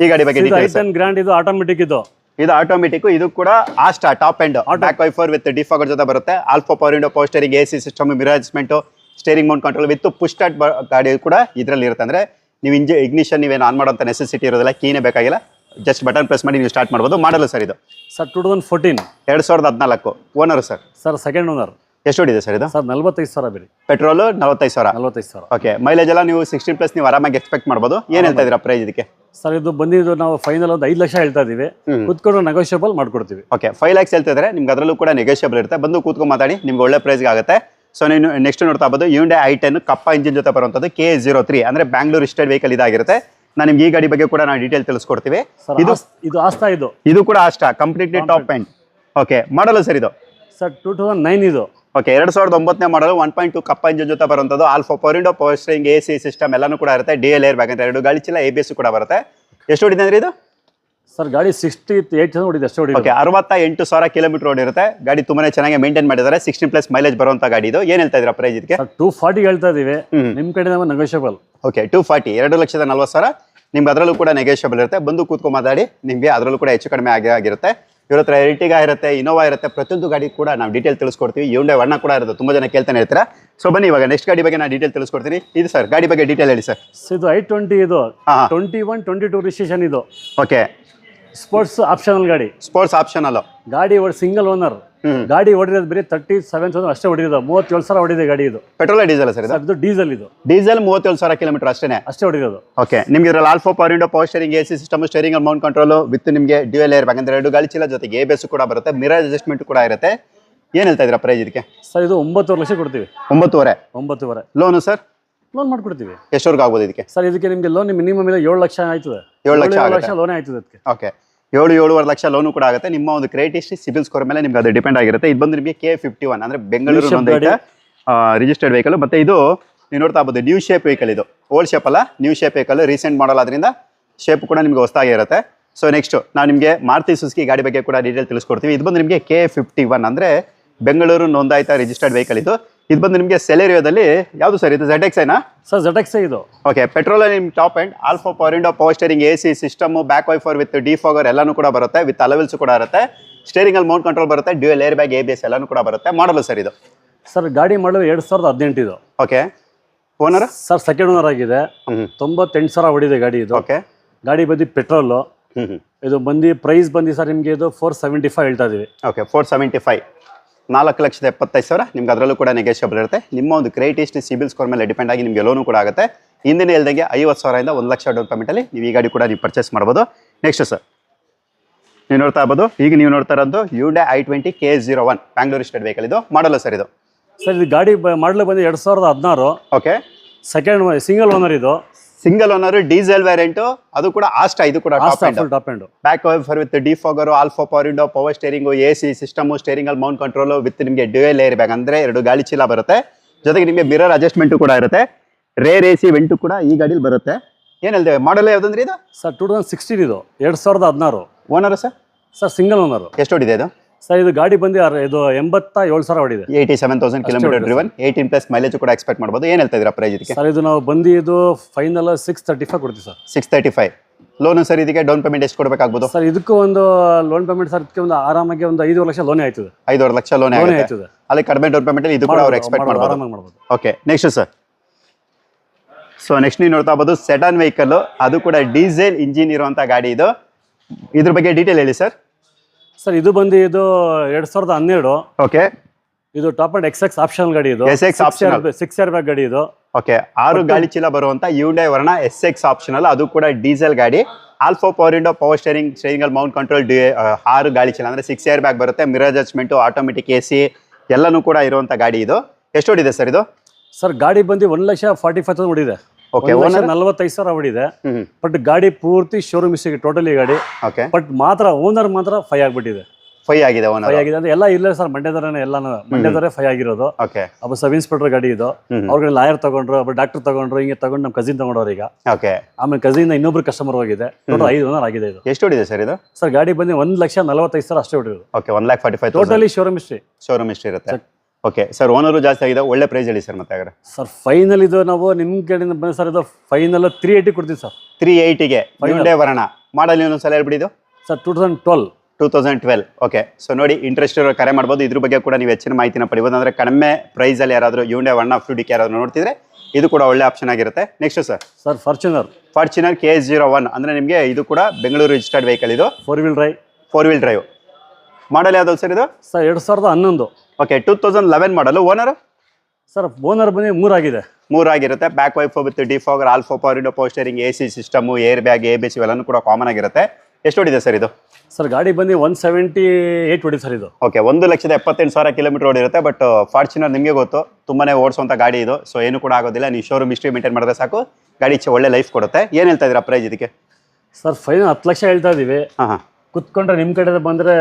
Speaker 1: ಈ ಗಾಡಿ ಬಗ್ಗೆ
Speaker 2: ಗ್ರಾಂಡ್
Speaker 1: ಡೀಟೇಲ್ಸ್
Speaker 2: ಟೆನ್ ಗ್ರ್ಯಾಂಡ್ ಇದು ಆಟೋಮೆಟಿಕ್ ಇದು.
Speaker 1: ಇದು ಆಟೋಮೆಟಿಕ್ ಇದು ಕೂಡ Asta top end back wiper with defogger ಜೊತೆ ಬರುತ್ತೆ. All four power window power steering steering A C system mirror adjustment steering mount control with push start ಗಾಡಿ ಕೂಡ ಇದರಲ್ಲಿ ಇರುತ್ತೆ. ಅಂದ್ರೆ ನೀವು ಇಂಜಿ ಇಗ್ನಿಷನ್ ನೀವೇನು ಆನ್ ಮಾಡೋಂಥ ನೆಸೆಸಿಟಿ ಇರೋದಿಲ್ಲ ಕೀನೇ ಬೇಕಾಗಿಲ್ಲ. ಜಸ್ಟ್ ಬಟನ್ ಪ್ರೆಸ್ ಮಾಡಿ ನೀವು ಸ್ಟಾರ್ಟ್ ಮಾಡ್ಬೋದು. ಮಾಡಲ್ಲ ಸರ್ ಇದು?
Speaker 2: ಸರ್ ಟೂ ತೌಸಂಡ್ ಫೋರ್ಟೀನ್
Speaker 1: ಎರಡು ಸಾವಿರದ ಹದಿನಾಲ್ಕು. Owner sir
Speaker 2: sir second owner
Speaker 1: ಎಷ್ಟು ಹೊಡಿದೆ ಸರ್ ಇದು?
Speaker 2: ಸರ್ ನಲ್ವತ್ತೈದು ಸಾವಿರ ಬೇರೆ
Speaker 1: ಪೆಟ್ರೋಲು ನಲವತ್ತೈದು ಸಾವಿರ.
Speaker 2: ನಲ್ವತ್ತೈದು ಸಾವಿರ.
Speaker 1: ಓಕೆ ಮೈಲೇಜ್ ಎಲ್ಲ ನೀವು ಸಿಕ್ಸ್ಟೀನ್ ಪ್ಲಸ್ ನೀವು ಆರಾಮಾಗಿ ಎಕ್ಸ್ಪೆಕ್ಟ್ ಮಾಡ್ಬೋದು. ಏನು ಹೇಳ್ತಾ ಇದ್ದೀರಾ ಪ್ರೈಸ್ ಇದಕ್ಕೆ?
Speaker 2: ಸರ್ ಇದು ಬಂದಿದ್ದು ನಾವು ಫೈನಲ್ ಒಂದು ಐದು ಲಕ್ಷ ಹೇಳ್ತಾ ಇದೀವಿ.
Speaker 1: ಕೂತ್ಕೊಂಡು
Speaker 2: ಕುತ್ಕೊಂಡು ನೆಗೋಷಿಯಬಲ್ ಮಾಡ್ಕೊಡ್ತೀವಿ.
Speaker 1: ಓಕೆ ಫೈವ್ ಲ್ಯಾಕ್ಸ್ ಹೇಳ್ತಿದ್ರೆ ನಿಮ್ಗೆ ಅದರಲ್ಲೂ ಕೂಡ ನೆಗೋಷಿಯಬಲ್ ಇರುತ್ತೆ. ಬಂದು ಕೂತ್ಕೊಂಡು ಮಾತಾಡಿ ನಿಮ್ಗೆ ಒಳ್ಳೆ ಪ್ರೈಸ್ಗೆ ಆಗುತ್ತೆ. ಸೊ ನೀನು ನೆಕ್ಸ್ಟ್ ನೋಡ್ತಾ ಇರ್ಬೋದು Hyundai i ten Kappa engine ಜೊತೆ ಬರುವಂಥದ್ದು ಕೆ ಜೀರೋ ತ್ರೀ ಅಂದರೆ ಬ್ಯಾಂಗ್ಳೂರ್ ಸ್ಟೇಟ್ ವೆಹಿಕಲ್ ಇದಾಗಿರುತ್ತೆ. ನಾನು ನಿಮ್ಗೆ ಈ ಗಾಡಿ ಬಗ್ಗೆ ಕೂಡ ನಾವು ಡೀಟೇಲ್ ತಿಳಿಸ್ಕೊಡ್ತೀವಿ. ಇದು
Speaker 2: ಇದು ಆಸ್ತಾ ಇದು?
Speaker 1: ಇದು ಕೂಡ ಅಷ್ಟ completely top end okay model sir ಇದು?
Speaker 2: ಸರ್ ಟೂ ತೌಸಂಡ್ ನೈನ್ ಇದು.
Speaker 1: ಓಕೆ ಎರಡು ಸಾವಿರದ ಒಂಬತ್ತನೇ model one point two Kappa engine ಜೊತೆ ಬರುವಂಥದ್ದು all four power window power steering A C system ಎಲ್ಲನೂ ಕೂಡ ಇರುತ್ತೆ ಡಿ ಎಲ್ ಏರ್ ಬ್ಯಾಗ್ ಅಂತ ಎರಡು ಗಾಳಿ ಚಿಲ್ಲ ಎ ಬಿ ಎಸ್ ಕೂಡ ಬರುತ್ತೆ. ಎಷ್ಟು ಹೊಡಿದೆ ಅಂದ್ರೆ ಇದು?
Speaker 2: ಸರ್ ಗಾಡಿ ಸಿಕ್ಸ್ಟಿ ಏಟ್ ಹೊಡಿದೆ ಅಷ್ಟೇ ಹೊಡಿದೆ
Speaker 1: ಓಕೆ ಅರವತ್ತ ಎಂಟು ಸಾವಿರ ಕಿಲೋಮೀಟರ್ ಓಡಿರುತ್ತೆ. ಗಾಡಿ ತುಂಬಾನೇ ಚೆನ್ನಾಗಿ ಮೇಂಟೈನ್ ಮಾಡಿದ್ದಾರೆ. ಸಿಕ್ಸ್ಟೀನ್ ಪ್ಲಸ್ ಮೈಲೇಜ್ ಬರುವಂತ ಗಾಡಿ ಇದು. ಏನು ಹೇಳ್ತಾ ಇದ್ರೆ ಪ್ರೈಸ್ ಇದಕ್ಕೆ
Speaker 2: ಟೂ ಫಾರ್ಟಿ ಹೇಳ್ತಾ ಇದೀವಿ.
Speaker 1: ನಿಮ್
Speaker 2: ಕಡೆ ಕಡೆಯಿಂದ ನೆಗೋಷಿಯಬಲ್
Speaker 1: ಓಕೆ ಟೂ ಫಾರ್ಟಿ ಎರಡು ಲಕ್ಷದ ನಲ್ವತ್ತು ಸಾವಿರ. ನಿಮ್ಗೆ ಅದರಲ್ಲೂ ಕೂಡ ನೆಗೋಷಿಯಬಲ್ ಇರುತ್ತೆ. ಬಂದು ಕೂತ್ಕೊಂಡು ಮಾತಾಡಿ. ನಿಮಗೆ ಅದರಲ್ಲೂ ಕೂಡ ಹೆಚ್ಚು ಕಡಿಮೆ ಆಗಿ ಆಗಿರುತ್ತೆ. ಇವ್ರ ಹತ್ರ ಎರ್ಟಿಗಾ ಇರುತ್ತೆ ಇನೋವಾ ಇರುತ್ತೆ ಪ್ರತಿಯೊಂದು ಗಾಡಿ ಕೂಡ ನಾವು ಡೀಟೇಲ್ ತಿಳಿಸ್ಕೊಡ್ತೀವಿ. ಇವಂಡೆ ವರ್ಣ ಕೂಡ ಇರುತ್ತೆ. ತುಂಬ ಜನ ಕೇಳ್ತಾನೆ ಇರ್ತೀರಾ? ಸೊ ಬನ್ನಿ ಇವಾಗ ನೆಕ್ಸ್ಟ್ ಗಾಡಿ ಬಗ್ಗೆ ನಾನು ಡೀಟೇಲ್ ತಿಳಿಸ್ಕೊಡ್ತೀನಿ. ಇದು ಸರ್ ಗಾಡಿ ಬಗ್ಗೆ ಡೀಟೇಲ್ ಹೇಳಿ ಸರ್
Speaker 2: ಇದು ಐ ಟ್ವೆಂಟಿ ಇದು. Twenty one twenty two registration ಇದು.
Speaker 1: ಓಕೆ
Speaker 2: ಸ್ಪೋರ್ಟ್ಸ್ ಆಪ್ಷನಲ್ ಗಾಡಿ.
Speaker 1: ಸ್ಪೋರ್ಟ್ಸ್ ಆಪ್ಷನ್ ಅಲ್ಲ
Speaker 2: ಗಾಡಿ ಸಿಂಗಲ್ ಓನರ್. ಗಾಡಿ ಹೊಡಿರೋದು ಬರೀ ತರ್ಟಿ ಸೆವೆನ್ ತೌಸಂಡ್ ಅಷ್ಟೇ ಹೊಡಿರೋದು ಮೂವತ್ತೇಳು ಸಾವಿರ ಹೊಡಿದೆ ಗಾಡಿ ಇದು.
Speaker 1: ಪೆಟ್ರೋಲ್ ಡೀಸೆಲ್ ಸರ್ ಇದು?
Speaker 2: ಡೀಸೆಲ್ ಇದು
Speaker 1: ಡೀಸೆಲ್ ಮೂವತ್ತೇಳು ಸಾವಿರ ಕಿಲೋಮೀಟರ್ ಅಷ್ಟೇ
Speaker 2: ಅಷ್ಟೇ ಹೊಡಿರೋದು
Speaker 1: ಓಕೆ ನಿಮ್ಗೆ ಇದ್ರಲ್ಲಿ all four power window power steering A C system steering mount control with ನಿಮಗೆ ಡ್ಯೂಯಲ್ ಏರ್ ಬ್ಯಾಗ್ ಅಂದ್ರೆ ಎರಡು ಗಾಳಿ ಚೀಲ ಜೊತೆಗೆ ಎ ಬೇಸು ಕೂಡ ಬರುತ್ತೆ ಮಿರರ್ ಅಡ್ಜಸ್ಟ್ಮೆಂಟ್ ಕೂಡ ಇರುತ್ತೆ. ಏನು ಹೇಳ್ತಾ ಇದ್ರ ಪ್ರೈಸ್ ಇದಕ್ಕೆ?
Speaker 2: ಸರ್ ಇದು ಒಂಬತ್ತುವರೆ ಲಕ್ಷ ಕೊಡ್ತೀವಿ.
Speaker 1: ಒಂಬತ್ತುವರೆ.
Speaker 2: ಒಂಬತ್ತುವರೆ.
Speaker 1: Loan sir?
Speaker 2: ಲೋನ್ ಮಾಡ್ಕೊಡ್ತೀವಿ.
Speaker 1: ಎಷ್ಟವರೆಗೂ ಆಗ್ಬೋದು ಇದಕ್ಕೆ?
Speaker 2: ಸರ್ ಇದಕ್ಕೆ ನಿಮಗೆ ಲೋನ್ ಮಿನಿಮಮ್ ಇಲ್ಲ ಏಳು ಲಕ್ಷ ಆಯ್ತದೆ.
Speaker 1: ಏಳು ಲಕ್ಷ.
Speaker 2: ಲಕ್ಷ ಲೋನ್ ಆಯ್ತದೆ ಅದಕ್ಕೆ.
Speaker 1: ಓಕೆ ಏಳು ಏಳುವರೆ ಲಕ್ಷ ಲೋನು ಕೂಡ ಆಗುತ್ತೆ. ನಿಮ್ಮ ಒಂದು ಕ್ರೆಡಿಟ್ ಹಿಸ್ಟ್ರಿ ಸಿಬಿಲ್ ಸ್ಕೋರ್ ಮೇಲೆ ನಿಮ್ಗೆ ಅದು ಡಿಪೆಂಡ್ ಆಗಿರುತ್ತೆ. ಇದು ಬಂದು ನಿಮಗೆ ಕೆ ಫಿಫ್ಟಿ ಒನ್ ಅಂದರೆ ಬೆಂಗಳೂರು ರಿಜಿಸ್ಟರ್ಡ್ ವೆಹಿಕಲ್ ಮತ್ತೆ ಇದು ನೀವು ನೋಡ್ತಾ ಇರ್ಬೋದು ನ್ಯೂ ಶೇಪ್ ವೆಹಿಕಲ್ ಇದು. ಓಲ್ಡ್ ಶೇಪ್ ಅಲ್ಲ new shape vehicle recent model ಆದ್ರಿಂದ ಶೇಪ್ ಕೂಡ ನಿಮಗೆ ಹೊಸದಾಗಿ ಇರುತ್ತೆ. ಸೊ ನೆಕ್ಸ್ಟ್ ನಾವು ನಿಮಗೆ ಮಾರುತಿ ಸುಸ್ಕಿ ಗಾಡಿ ಬಗ್ಗೆ ಕೂಡ ಡೀಟೇಲ್ ತಿಳಿಸ್ಕೊಡ್ತೀವಿ. ಇದು ಬಂದು ನಿಮಗೆ ಕೆ ಫಿಫ್ಟಿ ಒನ್ ಅಂದರೆ ಬೆಂಗಳೂರು ನೋಂದಾಯಿತ ರಿಜಿಸ್ಟರ್ಡ್ ವೆಹಿಕಲ್ ಇದು. ಇದು ಬಂದು ನಿಮಗೆ ಸೆಲೆರಿಯೋದಲ್ಲಿ ಯಾವುದು ಸರ್ ಇದು ಝಡ್ ಎಕ್ಸ್ ಐನಾ?
Speaker 2: ಸರ್ ಎಕ್ಸ್ ಇದು
Speaker 1: ಓಕೆ ಪೆಟ್ರೋಲ್ ನಿಮ್ top end all four power window power steering A C system back wiper with defogger ಎಲ್ಲನೂ ಕೂಡ ಬರುತ್ತೆ ವಿತ್ ಅಲವೆಲ್ಸ್ ಕೂಡ ಇರುತ್ತೆ. ಸ್ಟೇರಿಂಗಲ್ಲಿ ಮೌಂಟ್ ಕಂಟ್ರೋಲ್ ಬರುತ್ತೆ dual air bag A B S ಎಲ್ಲನೂ ಕೂಡ ಬರುತ್ತೆ. ಮಾಡಲು ಸರ್ ಇದು?
Speaker 2: ಸರ್ ಗಾಡಿ ಮಾಡಲು ಎರಡು ಸಾವಿರದ ಹದಿನೆಂಟು ಇದು.
Speaker 1: Okay owner
Speaker 2: sir second owner ಆಗಿದೆ. ತೊಂಬತ್ತೆಂಟು ಸಾವಿರ ಹೊಡಿದೆ ಗಾಡಿ ಇದು.
Speaker 1: ಓಕೆ
Speaker 2: ಗಾಡಿ ಬಂದು ಪೆಟ್ರೋಲು ಇದು ಬಂದು ಪ್ರೈಸ್ ಬಂದು ಸರ್ ನಿಮಗೆ ಇದು ಫೋರ್ ಸೆವೆಂಟಿ ಫೈವ್ ಹೇಳ್ತಾ ಇದ್ದೀವಿ
Speaker 1: ಓಕೆ ಫೋರ್ ಸೆವೆಂಟಿ ಫೈವ್ ನಾಲ್ಕು ಲಕ್ಷದ ಎಪ್ಪತ್ತೈದು ಸಾವಿರ. ನಿಮ್ಗೆ ಅದರಲ್ಲೂ ಕೂಡ ನೆಗೆಷಿಯಬಲ್ ಇರುತ್ತೆ. ನಿಮ್ಮ ಒಂದು ಕ್ರೆಡಿಟ್ ಸಿಬಿಲ್ ಸ್ಕೋರ್ ಮೇಲೆ ಡಿಪೆಂಡ್ ಆಗಿ ನಿಮಗೆ ಲೋನು ಕೂಡ ಆಗುತ್ತೆ. ಹಿಂದಿನ ಹೇಳ್ದಂಗೆ ಐವತ್ತು ಸಾವಿರದಿಂದ ಒಂದು ಲಕ್ಷ ಡೌನ್ ಪೇಮೆಂಟಲ್ಲಿ ನೀವು ಈ ಗಾಡಿ ಕೂಡ ನೀವು ಪರ್ಚೇಸ್ ಮಾಡ್ಬೋದು. ನೆಕ್ಸ್ಟ್ ಸರ್ ನೀವು ನೋಡ್ತಾ ಇರ್ಬೋದು. ಈಗ ನೀವು ನೋಡ್ತಾ ಇರೋದು Hyundai i twenty K zero one Bangalore state vehicle ಇದು. ಮಾಡಲ್ಲ ಸರ್ ಇದು.
Speaker 2: ಸರ್ ಇದು ಗಾಡಿ ಮಾಡಲು ಬಂದು ಎರಡು ಸಾವಿರದ ಹದಿನಾರು.
Speaker 1: ಓಕೆ
Speaker 2: ಸೆಕೆಂಡ್ ಸಿಂಗಲ್ ಓನರ್ ಇದು.
Speaker 1: ಸಿಂಗಲ್ ಓನರ್ ಡೀಸೆಲ್ ವೇರಿಯಂಟ್ ಅದು ಕೂಡ ಆಸ್ಟ್ ಇದು ಕೂಡ top end back wiper with defogger all four power window power steering A C system steering ಅಲ್ಲಿ ಮೌಂಟ್ ಕಂಟ್ರೋಲ್ ವಿತ್ ನಿಮಗೆ ಡ್ಯೂಯಲ್ ಏರ್ ಬ್ಯಾಗ್ ಅಂದ್ರೆ ಎರಡು ಗಾಳಿ ಚೀಲ ಬರುತ್ತೆ. ಜೊತೆಗೆ ನಿಮಗೆ ಮಿರರ್ ಅಡ್ಜಸ್ಟ್ಮೆಂಟ್ ಕೂಡ ಇರುತ್ತೆ. ರೇರ್ ಎ ಸಿ ವೆಂಟು ಕೂಡ ಈ ಗಾಡಿಲಿ ಬರುತ್ತೆ. ಏನ್ ಹೇಳ್ತೇವೆ ಮಾಡಲ್ ಯಾವ್ದಂದ್ರೆ ಇದು?
Speaker 2: ಸರ್ ಟೂ ತೌಸಂಡ್ ಸಿಕ್ಸ್ಟೀನ್ ಇದು ಎರಡ್ ಸಾವಿರದ ಹದಿನಾರು.
Speaker 1: Owner sir?
Speaker 2: Sir single owner
Speaker 1: ಎಷ್ಟು ಓಡಿದೆ ಇದು?
Speaker 2: ಸರ್ ಇದು ಗಾಡಿ ಬಂದು ಇದು ಎಂಬತ್ತ ಏಳು ಸಾವಿರ ಹೊಡಿದೆ
Speaker 1: eighty seven thousand kilometre driven eighteen plus mileage ಕೂಡ ಎಕ್ಸ್ಪೆಕ್ಟ್ ಮಾಡ್ಬೋದು. ಏನು ಹೇಳ್ತಾ ಇದ್ದೀರಾ ಪ್ರೈಸ್ ಇದಕ್ಕೆ?
Speaker 2: ಸರ್ ಇದು ನಾವು ಬಂದು ಇದು ಫೈನಲ್ ಸಿಕ್ಸ್ ತರ್ಟಿ ಫೈವ್ ಕೊಡ್ತೀವಿ sir.
Speaker 1: Six thirty five loan sir ಇದಕ್ಕೆ ಡೌನ್ ಪೇಮೆಂಟ್ ಎಷ್ಟು ಕೊಡಬೇಕಾಗ್ಬೋದು?
Speaker 2: ಸರ್ ಇದಕ್ಕೂ ಒಂದು ಲೋನ್ ಪೇಮೆಂಟ್ ಸರ್ ಇದಕ್ಕೆ ಒಂದು ಆರಾಮಾಗಿ ಒಂದು ಐದು ಲಕ್ಷ ಲೋನ್ ಆಯ್ತದೆ.
Speaker 1: ಐದುವರೆ ಲಕ್ಷ ಲೋನ್
Speaker 2: ಆಯ್ತದೆ.
Speaker 1: ಅಲ್ಲಿ ಕಡಿಮೆ ಡೌನ್ ಪೇಮೆಂಟ್ ಇದು ಕೂಡ ಅವ್ರು ಎಕ್ಸ್ಪೆಕ್ಟ್
Speaker 2: ಮಾಡ್ಬೋದು,
Speaker 1: okay next sir so next ನೀವು ನೋಡ್ತಾ ಇರ್ಬೋದು ಸೆಡಾನ್ ವೆಹಿಕಲ್ ಅದು ಕೂಡ ಡೀಸೆಲ್ ಇಂಜಿನ್ ಇರುವಂತ ಗಾಡಿ ಇದು. ಇದ್ರ ಬಗ್ಗೆ ಡೀಟೇಲ್ ಹೇಳಿ ಸರ್
Speaker 2: ಸರ್ ಇದು ಬಂದು ಇದು ಎರಡ್ ಸಾವಿರದ ಹನ್ನೆರಡು.
Speaker 1: ಓಕೆ
Speaker 2: ಇದು top end X X optional ಗಾಡಿ ಇದು.
Speaker 1: S X option
Speaker 2: six air bag ಗಾಡಿ ಇದು.
Speaker 1: ಓಕೆ ಆರು ಗಾಳಿ ಚೀಲ ಬರುವಂತ ಯುಂಡೈ ವರ್ಣ ಎಸ್ ಎಕ್ಸ್ ಆಪ್ಷನಲ್ ಅದು ಕೂಡ ಡೀಸೆಲ್ ಗಾಡಿ. All four power window power steering steering ಅಲ್ಲಿ ಮೌಂಟ್ ಕಂಟ್ರೋಲ್ ಡಿ ಆರು ಗಾಳಿ ಚೀಲ. ಅಂದ್ರೆ ಸಿಕ್ಸ್ ಇಯರ್ ಬ್ಯಾಗ್ ಬರುತ್ತೆ. Mirror adjustment automatic A C ಎಲ್ಲನೂ ಕೂಡ ಇರುವಂತ ಗಾಡಿ ಇದು. ಎಷ್ಟು ಹೊಡಿದೆ ಸರ್ ಇದು?
Speaker 2: ಸರ್ ಗಾಡಿ ಬಂದು ಒಂದು ಲಕ್ಷ ಫಾರ್ಟಿ ಫೈವ್ ತೌಸಂಡ್ ಹೊಡಿದೆ
Speaker 1: ಓಕೆ
Speaker 2: ನಲ್ವತ್ತೈದು ಸಾವಿರ
Speaker 1: ಹ್ಮ್
Speaker 2: ಬಟ್ ಗಾಡಿ ಪೂರ್ತಿ ಶೋರೂಮ್ ಇಸ್ಟಿಗೆ ಟೋಟಲಿ ಗಾಡಿ.
Speaker 1: ಓಕೆ
Speaker 2: ಬಟ್ ಮಾತ್ರ ಓನರ್ ಮಾತ್ರ ಫೈ ಆಗ್ಬಿಟ್ಟಿದೆ.
Speaker 1: ಫೈ ಆಗಿದೆ
Speaker 2: ಫೈ ಆಗಿದೆ ಅಂದ್ರೆ ಎಲ್ಲ ಇಲ್ಲ ಸರ್ ಮಂಡ್ಯದರನೇ ಎಲ್ಲ ಮಂಡ್ಯದವರೇ ಫೈ ಆಗಿರೋದು.
Speaker 1: ಓಕೆ
Speaker 2: ಒಬ್ಬ ಸಬ್ ಇನ್ಸ್ಪೆಕ್ಟರ್ ಗಾಡಿ ಇದು. ಅವ್ರಿಗೆ ಲಾಯರ್ ತಗೊಂಡ್ರು ಒಬ್ಬ ಡಾಕ್ಟರ್ ತಗೊಂಡ್ರು ಹಿಂಗೆ ತಗೊಂಡು ನಮ್ಮ ಕಸಿನ್ ತಗೊಂಡವ್ರು ಈಗ.
Speaker 1: ಓಕೆ
Speaker 2: ಆಮೇಲೆ ಕಸಿನ್ ಇನ್ನೊಬ್ರು ಕಸ್ಟಮರ್ ಹೋಗಿದೆ. ಟೋಟಲ್ ಐದು ಓನರ್ ಆಗಿದೆ ಇದು.
Speaker 1: ಎಷ್ಟು ಹೊಡಿದೆ ಸರ್ ಇದು?
Speaker 2: ಸರ್ ಗಾಡಿ ಬಂದು ಒಂದ್ ಲಕ್ಷ ನಲವತ್ತೈದು ಸಾವಿರ ಅಷ್ಟೇ ಹೊಡಿರೋದು
Speaker 1: okay one lakh forty five
Speaker 2: totally showroom history
Speaker 1: showroom history ಇರುತ್ತೆ. ಓಕೆ ಸರ್ ಓನರು ಜಾಸ್ತಿ ಆಗಿದೆ ಒಳ್ಳೆ ಪ್ರೈಸ್ ಹೇಳಿ ಸರ್ ಮತ್ತೆ ಹಾಗಾದ್ರೆ.
Speaker 2: ಸರ್ ಫೈನಲ್ ಇದು ನಾವು ನಿಮ್ಮ ಕಡೆಯಿಂದ ಬಂದ ಸರ್ ಇದು ಫೈನಲ್ ತ್ರೀ ಏಯ್ಟಿ ಕೊಡ್ತೀವಿ ಸರ್
Speaker 1: ತ್ರೀ ಏಯ್ಟಿಗೆ ಯುಂಡೈ ಬರೋಣ ಮಾಡಲ್ ಇನ್ನೊಂದು ಸಲ ಹೇಳ್ಬಿಡಿ ಇದು?
Speaker 2: Sir two thousand twelve
Speaker 1: two thousand twelve okay so ನೋಡಿ ಇಂಟ್ರೆಸ್ಟ್ ಇರೋ ಕರೆ ಮಾಡ್ಬೋದು. ಇದ್ರ ಬಗ್ಗೆ ಕೂಡ ನೀವು ಹೆಚ್ಚಿನ ಮಾಹಿತಿನ ಪಡಿಬೋದು. ಅಂದರೆ ಕಡಿಮೆ ಪ್ರೈಸಲ್ಲಿ ಯಾರಾದರೂ ಯುಂಡೈ ವರ್ಣ ಡಿ ಯಾರಾದರೂ ನೋಡ್ತಿದ್ರೆ ಇದು ಕೂಡ ಒಳ್ಳೆ ಆಪ್ಷನ್ ಆಗಿರುತ್ತೆ. Next sir
Speaker 2: sir Fortuner
Speaker 1: Fortuner K S zero one ಅಂದರೆ ನಿಮಗೆ ಇದು ಕೂಡ ಬೆಂಗಳೂರು ರಿಜಿಸ್ಟರ್ಡ್ ವೆಹಿಕಲ್ ಇದು.
Speaker 2: Four wheel drive
Speaker 1: four wheel drive model ಯಾವ್ದು ಸರ್ ಇದು?
Speaker 2: ಸರ್ ಎರಡು ಸಾವಿರದ ಹನ್ನೊಂದು.
Speaker 1: Okay two thousand eleven model owner
Speaker 2: sir owner ಬಂದು ಮೂರಾಗಿದೆ.
Speaker 1: ಮೂರಾಗಿರುತ್ತೆ. Back wiper with defogger all four power window power steering steering A C system air bag A B C ಇವೆಲ್ಲನೂ ಕೂಡ common ಆಗಿರುತ್ತೆ. ಎಷ್ಟು ಓಡಿದೆ ಸರ್ ಇದು?
Speaker 2: ಸರ್ ಗಾಡಿ ಬಂದು ಒನ್ ಸೆವೆಂಟಿ ಏಟ್ ಹೊಡಿ ಸರ್ ಇದು.
Speaker 1: ಓಕೆ ಒಂದು ಲಕ್ಷದ ಎಪ್ಪತ್ತೆಂಟು ಸಾವಿರ ಕಿಲೋಮೀಟರ್ ಓಡಿರುತ್ತೆ ಬಟ್ ಫಾರ್ಚುನರ್ ನಿಮಗೆ ಗೊತ್ತು. ತುಂಬಾನೇ ಓಡಿಸುವಂಥ ಗಾಡಿ ಇದು. ಸೊ ಏನು ಕೂಡ ಆಗೋದಿಲ್ಲ. ನೀವು ಶೋರೂಮ್ ಹಿಸ್ಟ್ರಿ ಮೇಂಟೈನ್ ಮಾಡಿದ್ರೆ ಸಾಕು. ಗಾಡಿ ಒಳ್ಳೆ ಲೈಫ್ ಕೊಡುತ್ತೆ. ಏನು ಹೇಳ್ತಾ ಇದ್ದೀರಾ ಪ್ರೈಸ್ ಇದಕ್ಕೆ?
Speaker 2: ಸರ್ ಫೈನಲ್ ಹತ್ತು ಲಕ್ಷ ಹೇಳ್ತಾ ಇದೀವಿ
Speaker 1: ಹಾಂ ಹಾಂ.
Speaker 2: ಕುತ್ಕೊಂಡ್ರೆ ನಿಮ್ಮ ಕಡೆ ಬಂದರೆ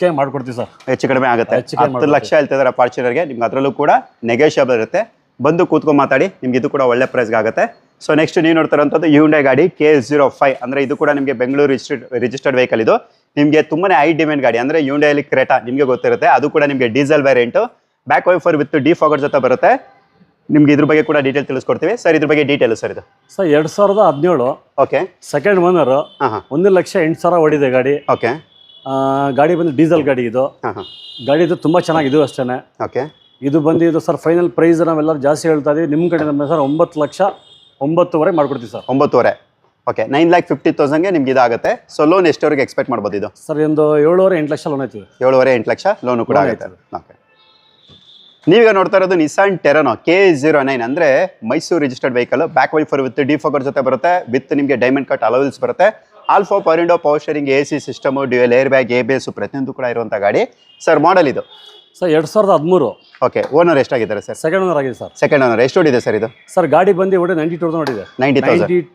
Speaker 2: ಕಡಿಮೆ ಮಾಡ್ಕೊಡ್ತೀವಿ ಸರ್.
Speaker 1: ಹೆಚ್ಚು ಕಡಿಮೆ ಆಗುತ್ತೆ.
Speaker 2: ಹೆಚ್ಚು ಕಡಿಮೆ
Speaker 1: ಹತ್ತು ಲಕ್ಷ ಹೇಳ್ತಾ ಇದ್ದಾರೆ ಫಾರ್ಚುನರ್ಗೆ ನಿಮ್ಗೆ ಅದರಲ್ಲೂ ಕೂಡ ನೆಗೋಷಿಯಬಲ್ ಇರುತ್ತೆ. ಬಂದು ಕೂತ್ಕೊಂಡು ಮಾತಾಡಿ ನಿಮ್ಗೆ ಇದು ಕೂಡ ಒಳ್ಳೆ ಪ್ರೈಸ್ಗೆ ಆಗುತ್ತೆ. ಸೊ ನೆಕ್ಸ್ಟ್ ನೀವು ನೋಡ್ತಿರೋಂಥದ್ದು ಯುಂಡೈ ಗಾಡಿ ಕೆ ಜೀರೋ ಫೈವ್ ಅಂದರೆ ಇದು ಕೂಡ ನಿಮಗೆ ಬೆಂಗಳೂರು ರಿಜಿಸ್ಟರ್ಡ್ ರಿಜಿಸ್ಟರ್ಡ್ ವೆಹಿಕಲ್ ಇದು. ನಿಮಗೆ ತುಂಬಾನೇ ಹೈ ಡಿಮ್ಯಾಂಡ್ ಗಾಡಿ. ಅಂದರೆ ಯುಂಡೈಲಿ ಕ್ರೇಟಾ ನಿಮಗೆ ಗೊತ್ತಿರುತ್ತೆ. ಅದು ಕೂಡ ನಿಮಗೆ diesel variant back wiper with defogger ಜೊತೆ ಬರುತ್ತೆ. ನಿಮ್ಗೆ ಇದ್ರ ಬಗ್ಗೆ ಕೂಡ ಡೀಟೇಲ್ ತಿಳಿಸ್ಕೊಡ್ತೀವಿ. ಸರ್ ಇದ್ರ ಬಗ್ಗೆ ಡೀಟೇಲ್ ಸರ್ ಇದು.
Speaker 2: ಸರ್ ಎರಡು ಸಾವಿರದ ಹದಿನೇಳು
Speaker 1: ಓಕೆ
Speaker 2: ಸೆಕೆಂಡ್ ಓನರ್
Speaker 1: ಹಾಂ ಹಾಂ.
Speaker 2: ಒಂದು ಲಕ್ಷ ಎಂಟು ಸಾವಿರ ಹೊಡಿದೆ ಗಾಡಿ.
Speaker 1: ಓಕೆ
Speaker 2: ಗಾಡಿ ಬಂದು ಡೀಸೆಲ್ ಗಾಡಿ ಇದು.
Speaker 1: ಹಾಂ ಹಾಂ.
Speaker 2: ಗಾಡಿ ಇದು ತುಂಬ ಚೆನ್ನಾಗಿದೆ ಅಷ್ಟೇ
Speaker 1: ಓಕೆ
Speaker 2: ಇದು ಬಂದಿದ್ದು ಸರ್ ಫೈನಲ್ ಪ್ರೈಸ್ ನಾವೆಲ್ಲರೂ ಜಾಸ್ತಿ ಹೇಳ್ತಾ ಇದೀವಿ. ನಿಮ್ಮ ಕಡೆ ಸರ್ ಒಂಬತ್ತು ಲಕ್ಷ ಒಂಬತ್ತುವರೆ ಮಾಡ್ಕೊಡ್ತೀವಿ ಸರ್
Speaker 1: ಒಂಬತ್ತುವರೆ. ಓಕೆ ನೈನ್ ಲ್ಯಾಕ್ ಫಿಫ್ಟಿ ತೌಸಂಡ್ಗೆ ನಿಮ್ಗೆ ಇದಾಗುತ್ತೆ. ಸೊ ಲೋನ್ ಎಷ್ಟವರೆಗೆ ಎಕ್ಸ್ಪೆಕ್ಟ್ ಮಾಡ್ಬೋದು ಇದು?
Speaker 2: ಸರ್ ಒಂದು ಏಳುವರೆ ಎಂಟು ಲಕ್ಷ ಲೋನ್ ಐತಿ
Speaker 1: ಏಳುವರೆ ಎಂಟು ಲಕ್ಷ ಲೋನು ಕೂಡ ಆಗುತ್ತೆ. ಓಕೆ ನೀವೀಗ ನೋಡ್ತಾ ಇರೋದು Nissan Terrano K zero nine ಅಂದರೆ Mysuru registered vehicle back wiper with defogger ಜೊತೆ ಬರುತ್ತೆ. ವಿತ್ ನಿಮಗೆ ಡೈಮಂಡ್ ಕಟ್ ಅಲೋವಿಲ್ಸ್ ಬರುತ್ತೆ. All four power window power steering A C system dual air bag A B S ಪ್ರತಿಯೊಂದು ಕೂಡ ಇರುವಂಥ ಗಾಡಿ. Sir model ಇದು?
Speaker 2: ಸರ್ ಎರಡು ಸಾವಿರದ ಹದಿಮೂರು.
Speaker 1: ಓಕೆ ಓನರ್ ಎಷ್ಟಾಗಿದ್ದಾರೆ ಸರ್
Speaker 2: ಸೆಕೆಂಡ್ ಓನರ್ ಆಗಿದೆ ಸರ್
Speaker 1: ಸೆಕೆಂಡ್ ಓನರ್ ಎಷ್ಟು ಹೊಡಿದೆ ಸರ್ ಇದು?
Speaker 2: ಸರ್ ಗಾಡಿ ಬಂದು ಒಡೆ ninety two two
Speaker 1: ninety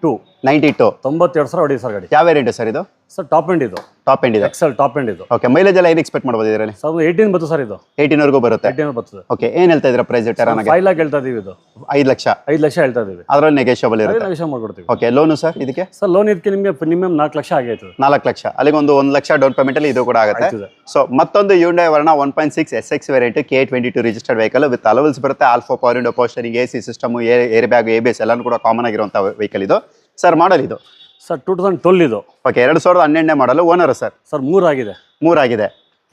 Speaker 2: two
Speaker 1: ninety two
Speaker 2: ತೊಂಬತ್ತೆರಡು ಸಾವಿರ ಹೊಡಿದೆ ಸರ್ ಗಾಡಿ.
Speaker 1: ಯಾವ ವೇರಿಯಂಟ್ ಸರ್ ಇದು?
Speaker 2: ಸರ್ ಟಾಪ್ ಎಂಡ್ ಇದು.
Speaker 1: ಟಾಪ್ ಎಂಡ್ ಇದೆ.
Speaker 2: ಎಕ್ಸೆಲ್ ಟಾಪ್ ಎಂಡ್ ಇದು.
Speaker 1: ಓಕೆ ಮೈಲೇಜ್ ಎಲ್ಲ ಏನು ಎಕ್ಸ್ಪೆಕ್ಟ್ ಮಾಡ್ಬೋದು ಇದರಲ್ಲಿ?
Speaker 2: ಸರ್ ಏಯ್ಟೀನ್ ಬತ್ತು ಸರ್ ಇದು.
Speaker 1: ಏಯ್ಟೀನ್ವರೆಗೂ ಬರುತ್ತೆ?
Speaker 2: ಏಯ್ಟೀನ್ ಬರ್ತದೆ.
Speaker 1: ಓಕೆ ಏನು ಹೇಳ್ತಾ ಇದ್ದೀರಾ ಪ್ರೈಸ್ ಟೆರನಾಗೆ
Speaker 2: ಫೈವ್ ಲ್ಯಾಕ್ ಹೇಳ್ತಾ ಇದೀವಿ ಇದು.
Speaker 1: ಐದು ಲಕ್ಷ.
Speaker 2: ಐದು ಲಕ್ಷ ಹೇಳ್ತಾ ಇದೀವಿ.
Speaker 1: ಅದರಲ್ಲಿ ನೆಗೆಷಿಯಬಲ್ ಇರುತ್ತೆ.
Speaker 2: ಲಕ್ಷ ಮಾಡ್ಕೊಡ್ತೀವಿ.
Speaker 1: ಓಕೆ ಲೋನು ಸರ್ ಇದಕ್ಕೆ?
Speaker 2: ಸರ್ ಲೋನ್ ಇದಕ್ಕೆ ನಿಮಗೆ ಮಿನಿಮಮ್ ನಾಲ್ಕು ಲಕ್ಷ ಆಗೈತೆ.
Speaker 1: ನಾಲ್ಕು ಲಕ್ಷ. ಅಲ್ಲಿಗೆ ಒಂದು ಒಂದು ಲಕ್ಷ ಡೌನ್ ಪೇಮೆಂಟಲ್ಲಿ ಇದು ಕೂಡ ಆಗುತ್ತೆ. ಸೊ ಮತ್ತೊಂದು Hyundai Verna one point six S X variant K twenty two registered vehicle with alloys ಬರುತ್ತೆ all four power window power steering A C system air bag ABS ಎಲ್ಲನೂ ಕೂಡ ಕಾಮನ್ ಆಗಿರುವಂಥ ವೆಹಿಕಲ್ ಇದು. Sir model ಇದು.
Speaker 2: Sir two thousand twelve ಇದು.
Speaker 1: Okay ಎರಡು ಸಾವಿರದ ಹನ್ನೆರಡನೇ ಮಾಡಲು ಓನರ್ ಸರ್?
Speaker 2: ಸರ್ ಮೂರಾಗಿದೆ
Speaker 1: ಮೂರಾಗಿದೆ.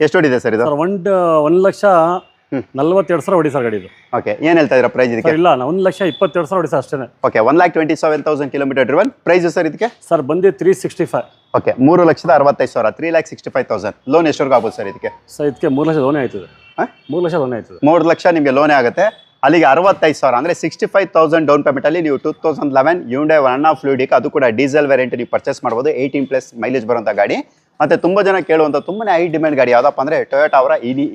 Speaker 1: ಎಷ್ಟು ಹೊಡಿದೆ ಸರ್ ಇದು?
Speaker 2: ಸರ್ ಒಂದು ಒಂದು ಲಕ್ಷ ನಲ್ವತ್ತೆರಡು ಸಾವಿರ ಹೊಡಿ ಸರ್ ಗಾಡಿ ಇದು.
Speaker 1: ಓಕೆ ಏನು ಹೇಳ್ತಾ ಇದ್ದೀರಾ ಪ್ರೈಸ್ ಇದಕ್ಕೆ?
Speaker 2: ಇಲ್ಲ ನಾ ಒಂದು ಲಕ್ಷ ಇಪ್ಪತ್ತೆರಡು ಸಾವಿರ ಹೊಡಿ ಸರ್ ಅಷ್ಟೇ
Speaker 1: okay one lakh twenty seven thousand kilometre driven price sir ಇದಕ್ಕೆ?
Speaker 2: ಸರ್ ಬಂದು ತ್ರೀ ಸಿಕ್ಸ್ಟಿ ಫೈವ್
Speaker 1: ಓಕೆ ಮೂರು ಲಕ್ಷದ ಅರವತ್ತೈದು ಸಾವಿರ three lakh sixty five thousand loan ಎಷ್ಟವರೆಗೂ ಆಗ್ಬೋದು ಸರ್ ಇದಕ್ಕೆ?
Speaker 2: ಸರ್ ಇದಕ್ಕೆ ಮೂರು ಲಕ್ಷ ಲೋನೇ ಆಯ್ತದೆ? ಮೂರು ಲಕ್ಷ ಲೋನೇ ಆಯ್ತದೆ.
Speaker 1: ಮೂರು ಲಕ್ಷ ನಿಮಗೆ ಲೋನೇ ಆಗುತ್ತೆ. ಅಲ್ಲಿಗೆ ಅರವತ್ತೈದು ಸಾವಿರ. ಅಂದರೆ ಸಿಕ್ಸ್ಟಿ ಫೈವ್ ತೌಸಂಡ್ ಡೌನ್ ಪೇಮೆಂಟಲ್ಲಿ ನೀವು two thousand eleven Hyundai one of fluidic ಅದು ಕೂಡ ಡೀಸೆಲ್ ವೇರಿಯಂಟ್ ನೀವು ಪರ್ಚೇಸ್ ಮಾಡ್ಬೋದು. ಏಯ್ಟೀನ್ ಪ್ಲಸ್ ಮೈಲೇಜ್ ಬರುವಂಥ ಗಾಡಿ. ಮತ್ತು ತುಂಬ ಜನ ಕೇಳುವಂಥ ತುಂಬನೇ ಹೈ ಡಿಮ್ಯಾಂಡ್ ಗಾಡಿ ಯಾವುದಪ್ಪ ಅಂದರೆ ಟೊಯೋಟ ಅವರ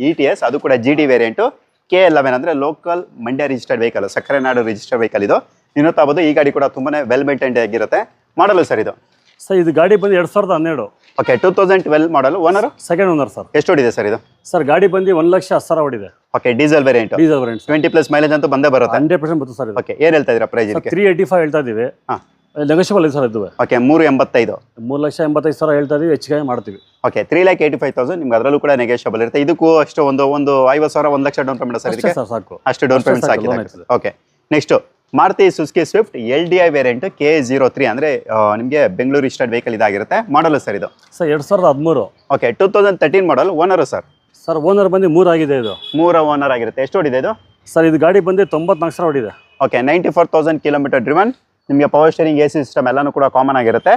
Speaker 1: ಇ ಟಿ ಎಸ್ ಅದು ಕೂಡ G D variant K eleven ಅಂದರೆ ಲೋಕಲ್ ಮಂಡ್ಯ ರಿಜಿಸ್ಟರ್ಡ್ ವೆಹಿಕಲ್ ಸಕ್ಕರೆ ನಾಡು ರಿಜಿಸ್ಟರ್ಡ್ ವೆಹಿಕಲ್ ಇದು. ನೀವು ಈ ಗಾಡಿ ಕೂಡ ತುಂಬನೇ ವೆಲ್ ಮೇಂಟೈನ್ಡ್ ಆಗಿರುತ್ತೆ. ಮಾಡಲು ಸರ್ ಇದು?
Speaker 2: ಸರ್ ಇದು ಗಾಡಿ ಬಂದು ಎರಡು ಸಾವಿರದ ಹನ್ನೆರಡು.
Speaker 1: Okay two thousand twelve model owner
Speaker 2: second owner sir
Speaker 1: ಎಷ್ಟು ಹೊಡಿದೆ ಸರ್ ಇದು?
Speaker 2: ಸರ್ ಗಾಡಿ ಬಂದು ಒಂದು ಲಕ್ಷ ಹತ್ತು ಸಾವಿರ ಹೊಡಿದೆ
Speaker 1: okay diesel variant
Speaker 2: diesel variant
Speaker 1: twenty plus mileage ಅಂತ ಬಂದೇ ಬರುತ್ತೆ?
Speaker 2: ಹಂಡ್ರೆಡ್ ಪರ್ಸೆಂಟ್ ಬರುತ್ತೆ ಸರ್
Speaker 1: ಓಕೆ ಏನು ಹೇಳ್ತಾ ಇದ್ದೀರಾ ಪ್ರೈಸ್
Speaker 2: ತ್ರೀ ಏಯ್ಟಿ ಫೈವ್ ಹೇಳ್ತಾ ಇದ್ದೀವಿ
Speaker 1: ಹಾಂ.
Speaker 2: ನೆಗೋಷಿಯಬಲ್ ಇದೆ ಸರ್ ಇದು
Speaker 1: ಓಕೆ ಮೂರು ಎಂಬತ್ತೈದು.
Speaker 2: ಮೂರು ಲಕ್ಷ ಎಂಬತ್ತೈದು ಸಾವಿರ ಹೇಳ್ತಾ ಇದ್ದೀವಿ ಹೆಚ್ಚಿಗೆ ಮಾಡ್ತೀವಿ.
Speaker 1: Okay three lakh eighty five thousand ನಿಮ್ಗೆ ಅದರಲ್ಲೂ ಕೂಡ ನೆಗೋಷಿಯಬಲ್ ಇರುತ್ತೆ. ಇದಕ್ಕೂ ಅಷ್ಟು ಒಂದು ಒಂದು ಐವತ್ತು ಸಾವಿರ ಒಂದು ಲಕ್ಷ ಡೌನ್ ಪೇಮೆಂಟ್ ಸರ್
Speaker 2: ಸಾಕು.
Speaker 1: ಅಷ್ಟು ಡೌನ್ ಪೇಮೆಂಟ್
Speaker 2: ಸಾಕು, loan
Speaker 1: okay next Maruti Suzuki Swift L D I variant K zero three ಅಂದರೆ ನಿಮಗೆ ಬೆಂಗಳೂರು ಇಸ್ಟೆಡ್ ವೆಹಿಕಲ್ ಇದಾಗಿರುತ್ತೆ. ಮಾಡಲು ಸರ್ ಇದು?
Speaker 2: ಸರ್ ಎರಡು ಸಾವಿರದ ಹದಿಮೂರು.
Speaker 1: Okay two thousand thirteen model owner sir?
Speaker 2: Sir owner ಬಂದು ಮೂರು ಆಗಿದೆ ಇದು.
Speaker 1: ಮೂರ ಓನರ್ ಆಗಿರುತ್ತೆ. ಎಷ್ಟು ಓಡಿದೆ ಇದು?
Speaker 2: ಸರ್ ಇದು ಗಾಡಿ ಬಂದು ತೊಂಬತ್ನಾಲ್ಕು ಸಾವಿರ ಹೊಡಿದೆ
Speaker 1: okay ninety four thousand kilometre driven ನಿಮಗೆ power steering A C system ಎಲ್ಲನೂ ಕೂಡ ಕಾಮನ್ ಆಗಿರುತ್ತೆ.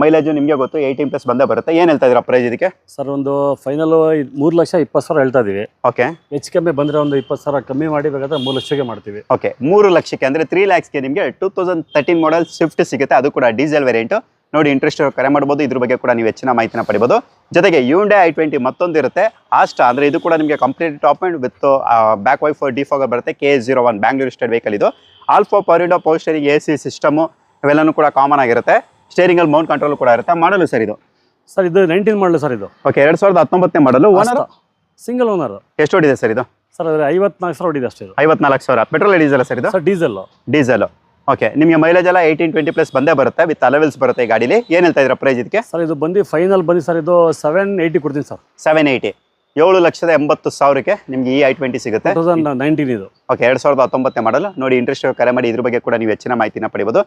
Speaker 1: ಮೈಲೇಜು ನಿಮಗೆ ಗೊತ್ತು ಏಯ್ಟೀನ್ ಪ್ಲಸ್ ಬಂದೇ ಬರುತ್ತೆ. ಏನು ಹೇಳ್ತಾ ಇದ್ದೀರಾ ಪ್ರೈಸ್ ಇದಕ್ಕೆ?
Speaker 2: ಸರ್ ಒಂದು ಫೈನಲ್ ಮೂರು ಲಕ್ಷ ಇಪ್ಪತ್ತು ಸಾವಿರ ಹೇಳ್ತಾ ಇದ್ದೀವಿ
Speaker 1: ಓಕೆ
Speaker 2: ಹೆಚ್ಚು ಕಮ್ಮಿ ಬಂದರೆ ಒಂದು ಇಪ್ಪತ್ತು ಸಾವಿರ ಕಮ್ಮಿ ಮಾಡಿ ಬೇಕಾದ್ರೆ ಮೂರು ಲಕ್ಷಕ್ಕೆ ಮಾಡ್ತೀವಿ.
Speaker 1: ಓಕೆ ಮೂರು ಲಕ್ಷಕ್ಕೆ ಅಂದರೆ ತ್ರೀ ಲ್ಯಾಕ್ಸ್ಗೆ ನಿಮಗೆ two thousand thirteen model Swift ಸಿಗುತ್ತೆ. ಅದು ಕೂಡ ಡೀಸೆಲ್ ವೇರಿಯಂಟು ನೋಡಿ ಇಂಟ್ರೆಸ್ಟ್ ಕರೆ ಮಾಡ್ಬೋದು. ಇದ್ರ ಬಗ್ಗೆ ಕೂಡ ನೀವು ಹೆಚ್ಚಿನ ಮಾಹಿತಿನ ಪಡಿಬೋದು. ಜೊತೆಗೆ ಯೂಂಡೆ ಐ ಟ್ವೆಂಟಿ ಮತ್ತೊಂದು ಇರುತ್ತೆ ಆಸ್ಟ್ ಅಂದರೆ ಇದು ಕೂಡ ನಿಮಗೆ complete top and with back wiper defogger ಬರುತ್ತೆ. K zero one Bangalore state vehicle ಇದು. All four power window power steering A C system ಇವೆಲ್ಲನೂ ಕೂಡ ಕಾಮನ್ ಆಗಿರುತ್ತೆ. ಸ್ಟೇರಿಂಗಲ್ಲಿ ಮೌಂಟ್ ಕಂಟ್ರೋಲ್ ಕೂಡ ಇರುತ್ತೆ. ಮಾಡಲು ಸರ್ ಇದು?
Speaker 2: ಸರ್ ಇದು ನೈನ್ಟೀನ್ ಮಾಡಲು ಸರ್ ಇದು.
Speaker 1: ಓಕೆ ಎರಡ್ ಸಾವಿರದ ಹತ್ತೊಂಬತ್ತನೇ ಮಾಡಲು ಓನರ್
Speaker 2: ಸಿಂಗಲ್ ಓನರ್
Speaker 1: ಎಷ್ಟು ಓಡಿದೆ ಸರ್ ಇದು?
Speaker 2: ಸರ್ ಅದ್ರ ಐವತ್ನಾಲ್ಕು ಸಾವಿರ ಹೊಡಿದೆ ಅಷ್ಟೇ ಇದು.
Speaker 1: ಐವತ್ನಾಲ್ಕು ಸಾವಿರ. ಪೆಟ್ರೋಲ್ ಡೀಸೆಲ್ ಸರ್ ಇದು?
Speaker 2: ಸರ್ ಡೀಸೆಲ್
Speaker 1: ಡೀಸೆಲ್ ಓಕೆ ನಿಮಗೆ ಮೈಲೇಜ್ ಎಲ್ಲ ಏಯ್ಟೀನ್ ಟ್ವೆಂಟಿ ಪ್ಲಸ್ ಬಂದೇ ಬರುತ್ತೆ ವಿತ್ ಅಲೆವೆಲ್ಸ್ ಬರುತ್ತೆ ಈ ಗಾಡೀಲಿ. ಏನು ಹೇಳ್ತಾ ಇದ್ರ ಪ್ರೈಸ್ ಇದಕ್ಕೆ
Speaker 2: ಸರ್ ಇದು ಬಂದು ಫೈನಲ್ ಬಂದು ಸರ್ ಇದು ಸೆವೆನ್ ಏಯ್ಟಿ ಕೊಡ್ತೀನಿ ಸರ್
Speaker 1: ಸೆವೆನ್ ಏಯ್ಟಿ ಏಳು ಲಕ್ಷದ ಎಂಬತ್ತು ಸಾವಿರಕ್ಕೆ ನಿಮಗೆ ಈ ಐ ಟ್ವೆಂಟಿ ಸಿಗುತ್ತೆ.
Speaker 2: ನೈನ್ಟೀನ್ ಇದು.
Speaker 1: ಓಕೆ ಎರಡು ಸಾವಿರದ ಹತ್ತೊಂಬತ್ತನೇ ಮಾಡಲು ನೋಡಿ ಇಂಟ್ರೆಸ್ಟ್ ಕರೆ ಮಾಡಿ ಇದ್ರ ಬಗ್ಗೆ ಕೂಡ ನೀವು ಹೆಚ್ಚಿನ ಮಾಹಿತಿನ ಪಡಿಬೋದು.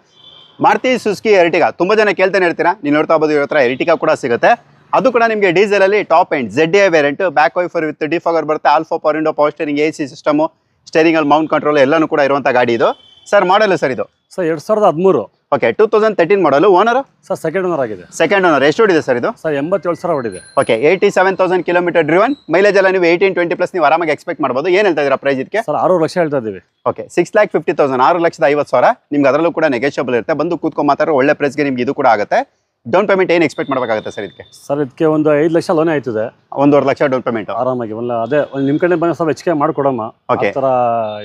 Speaker 1: ಮಾರುತಿ ಸುಸ್ಕಿ ಎರ್ಟಿಗಾ ತುಂಬ ಜನ ಕೇಳ್ತಾನೆ ಇರ್ತೀರಾ? ನೀವು ನೋಡ್ತಾ ಹೋಗೋದು ಇವ್ರ ಹತ್ರ ಎರಿಟಿಗಾ ಕೂಡ ಸಿಗುತ್ತೆ. ಅದು ಕೂಡ ನಿಮಗೆ ಡೀಸೆಲಲ್ಲಿ top end Z A variant back wiper with defogger ಬರುತ್ತೆ. All four power window power steering A C system ಸ್ಟೇರಿಂಗಲ್ಲಿ mount control ಎಲ್ಲನೂ ಕೂಡ ಇರುವಂಥ ಗಾಡಿ ಇದು. ಸರ್ ಮಾಡಲು ಸರ್ ಇದು?
Speaker 2: ಸರ್ ಎರಡು ಸಾವಿರದ ಹದಿಮೂರು.
Speaker 1: Okay two thousand thirteen model owner
Speaker 2: sir second owner ಆಗಿದೆ.
Speaker 1: ಸೆಕೆಂಡ್ ಓನರ್ ಎಷ್ಟು ಹೊಡಿದೆ ಸರ್ ಇದು?
Speaker 2: ಸರ್ ಎಂಬತ್ತೇಳು ಸಾವಿರ ಹೊಡಿದೆ
Speaker 1: okay eighty seven thousand kilometer driven mileage ಎಲ್ಲ ನೀವು ಏಯ್ಟೀನ್ ಟ್ವೆಂಟಿ ಪ್ಲಸ್ ನೀವು ಆರಾಮಾಗಿ ಎಕ್ಸ್ಪೆಕ್ಟ್ ಮಾಡ್ಬೋದು. ಏನು ಹೇಳ್ತಾ ಇದ್ದೀರಾ ಪ್ರೈಸ್ ಇದಕ್ಕೆ
Speaker 2: ಸರ್ ಆರು ಲಕ್ಷ ಹೇಳ್ತಾ ಇದ್ದೀವಿ.
Speaker 1: Okay six lakh fifty thousand ಆರು ಲಕ್ಷದ ಐವತ್ತು ಸಾವಿರ ನಿಮ್ಗೆ ಅದರಲ್ಲೂ ಕೂಡ ನೆಗೆಷಿಯಬಲ್ ಇರುತ್ತೆ. ಬಂದು ಕೂತ್ಕೊಂಡು ಮಾತಾಡೋ ಒಳ್ಳೆ ಪ್ರೈಸ್ಗೆ ನಿಮ್ಗೆ ಇದು ಕೂಡ ಆಗುತ್ತೆ. ಡೌನ್ ಪೇಮೆಂಟ್ ಏನು ಎಕ್ಸ್ಪೆಕ್ಟ್ ಮಾಡಬೇಕಾಗುತ್ತೆ ಸರ್ ಇದಕ್ಕೆ?
Speaker 2: ಸರ್ ಇದಕ್ಕೆ ಒಂದು ಐದು ಲಕ್ಷ ಲೋನೇ ಆಯ್ತದೆ.
Speaker 1: ಒಂದೂವರೆ ಲಕ್ಷ ಡೌನ್ ಪೇಮೆಂಟ್.
Speaker 2: ಆರಾಮಾಗಿ ಒಂದು ಅದೇ ಒಂದು ನಿಮ್ಮ ಕಡೆ ಬಂದ ಸ್ವಲ್ಪ ಹೆಚ್ಚಿಗೆ ಮಾಡ್ಕೊಡಮ್ಮ. Okay
Speaker 1: Okay.
Speaker 2: ಥರ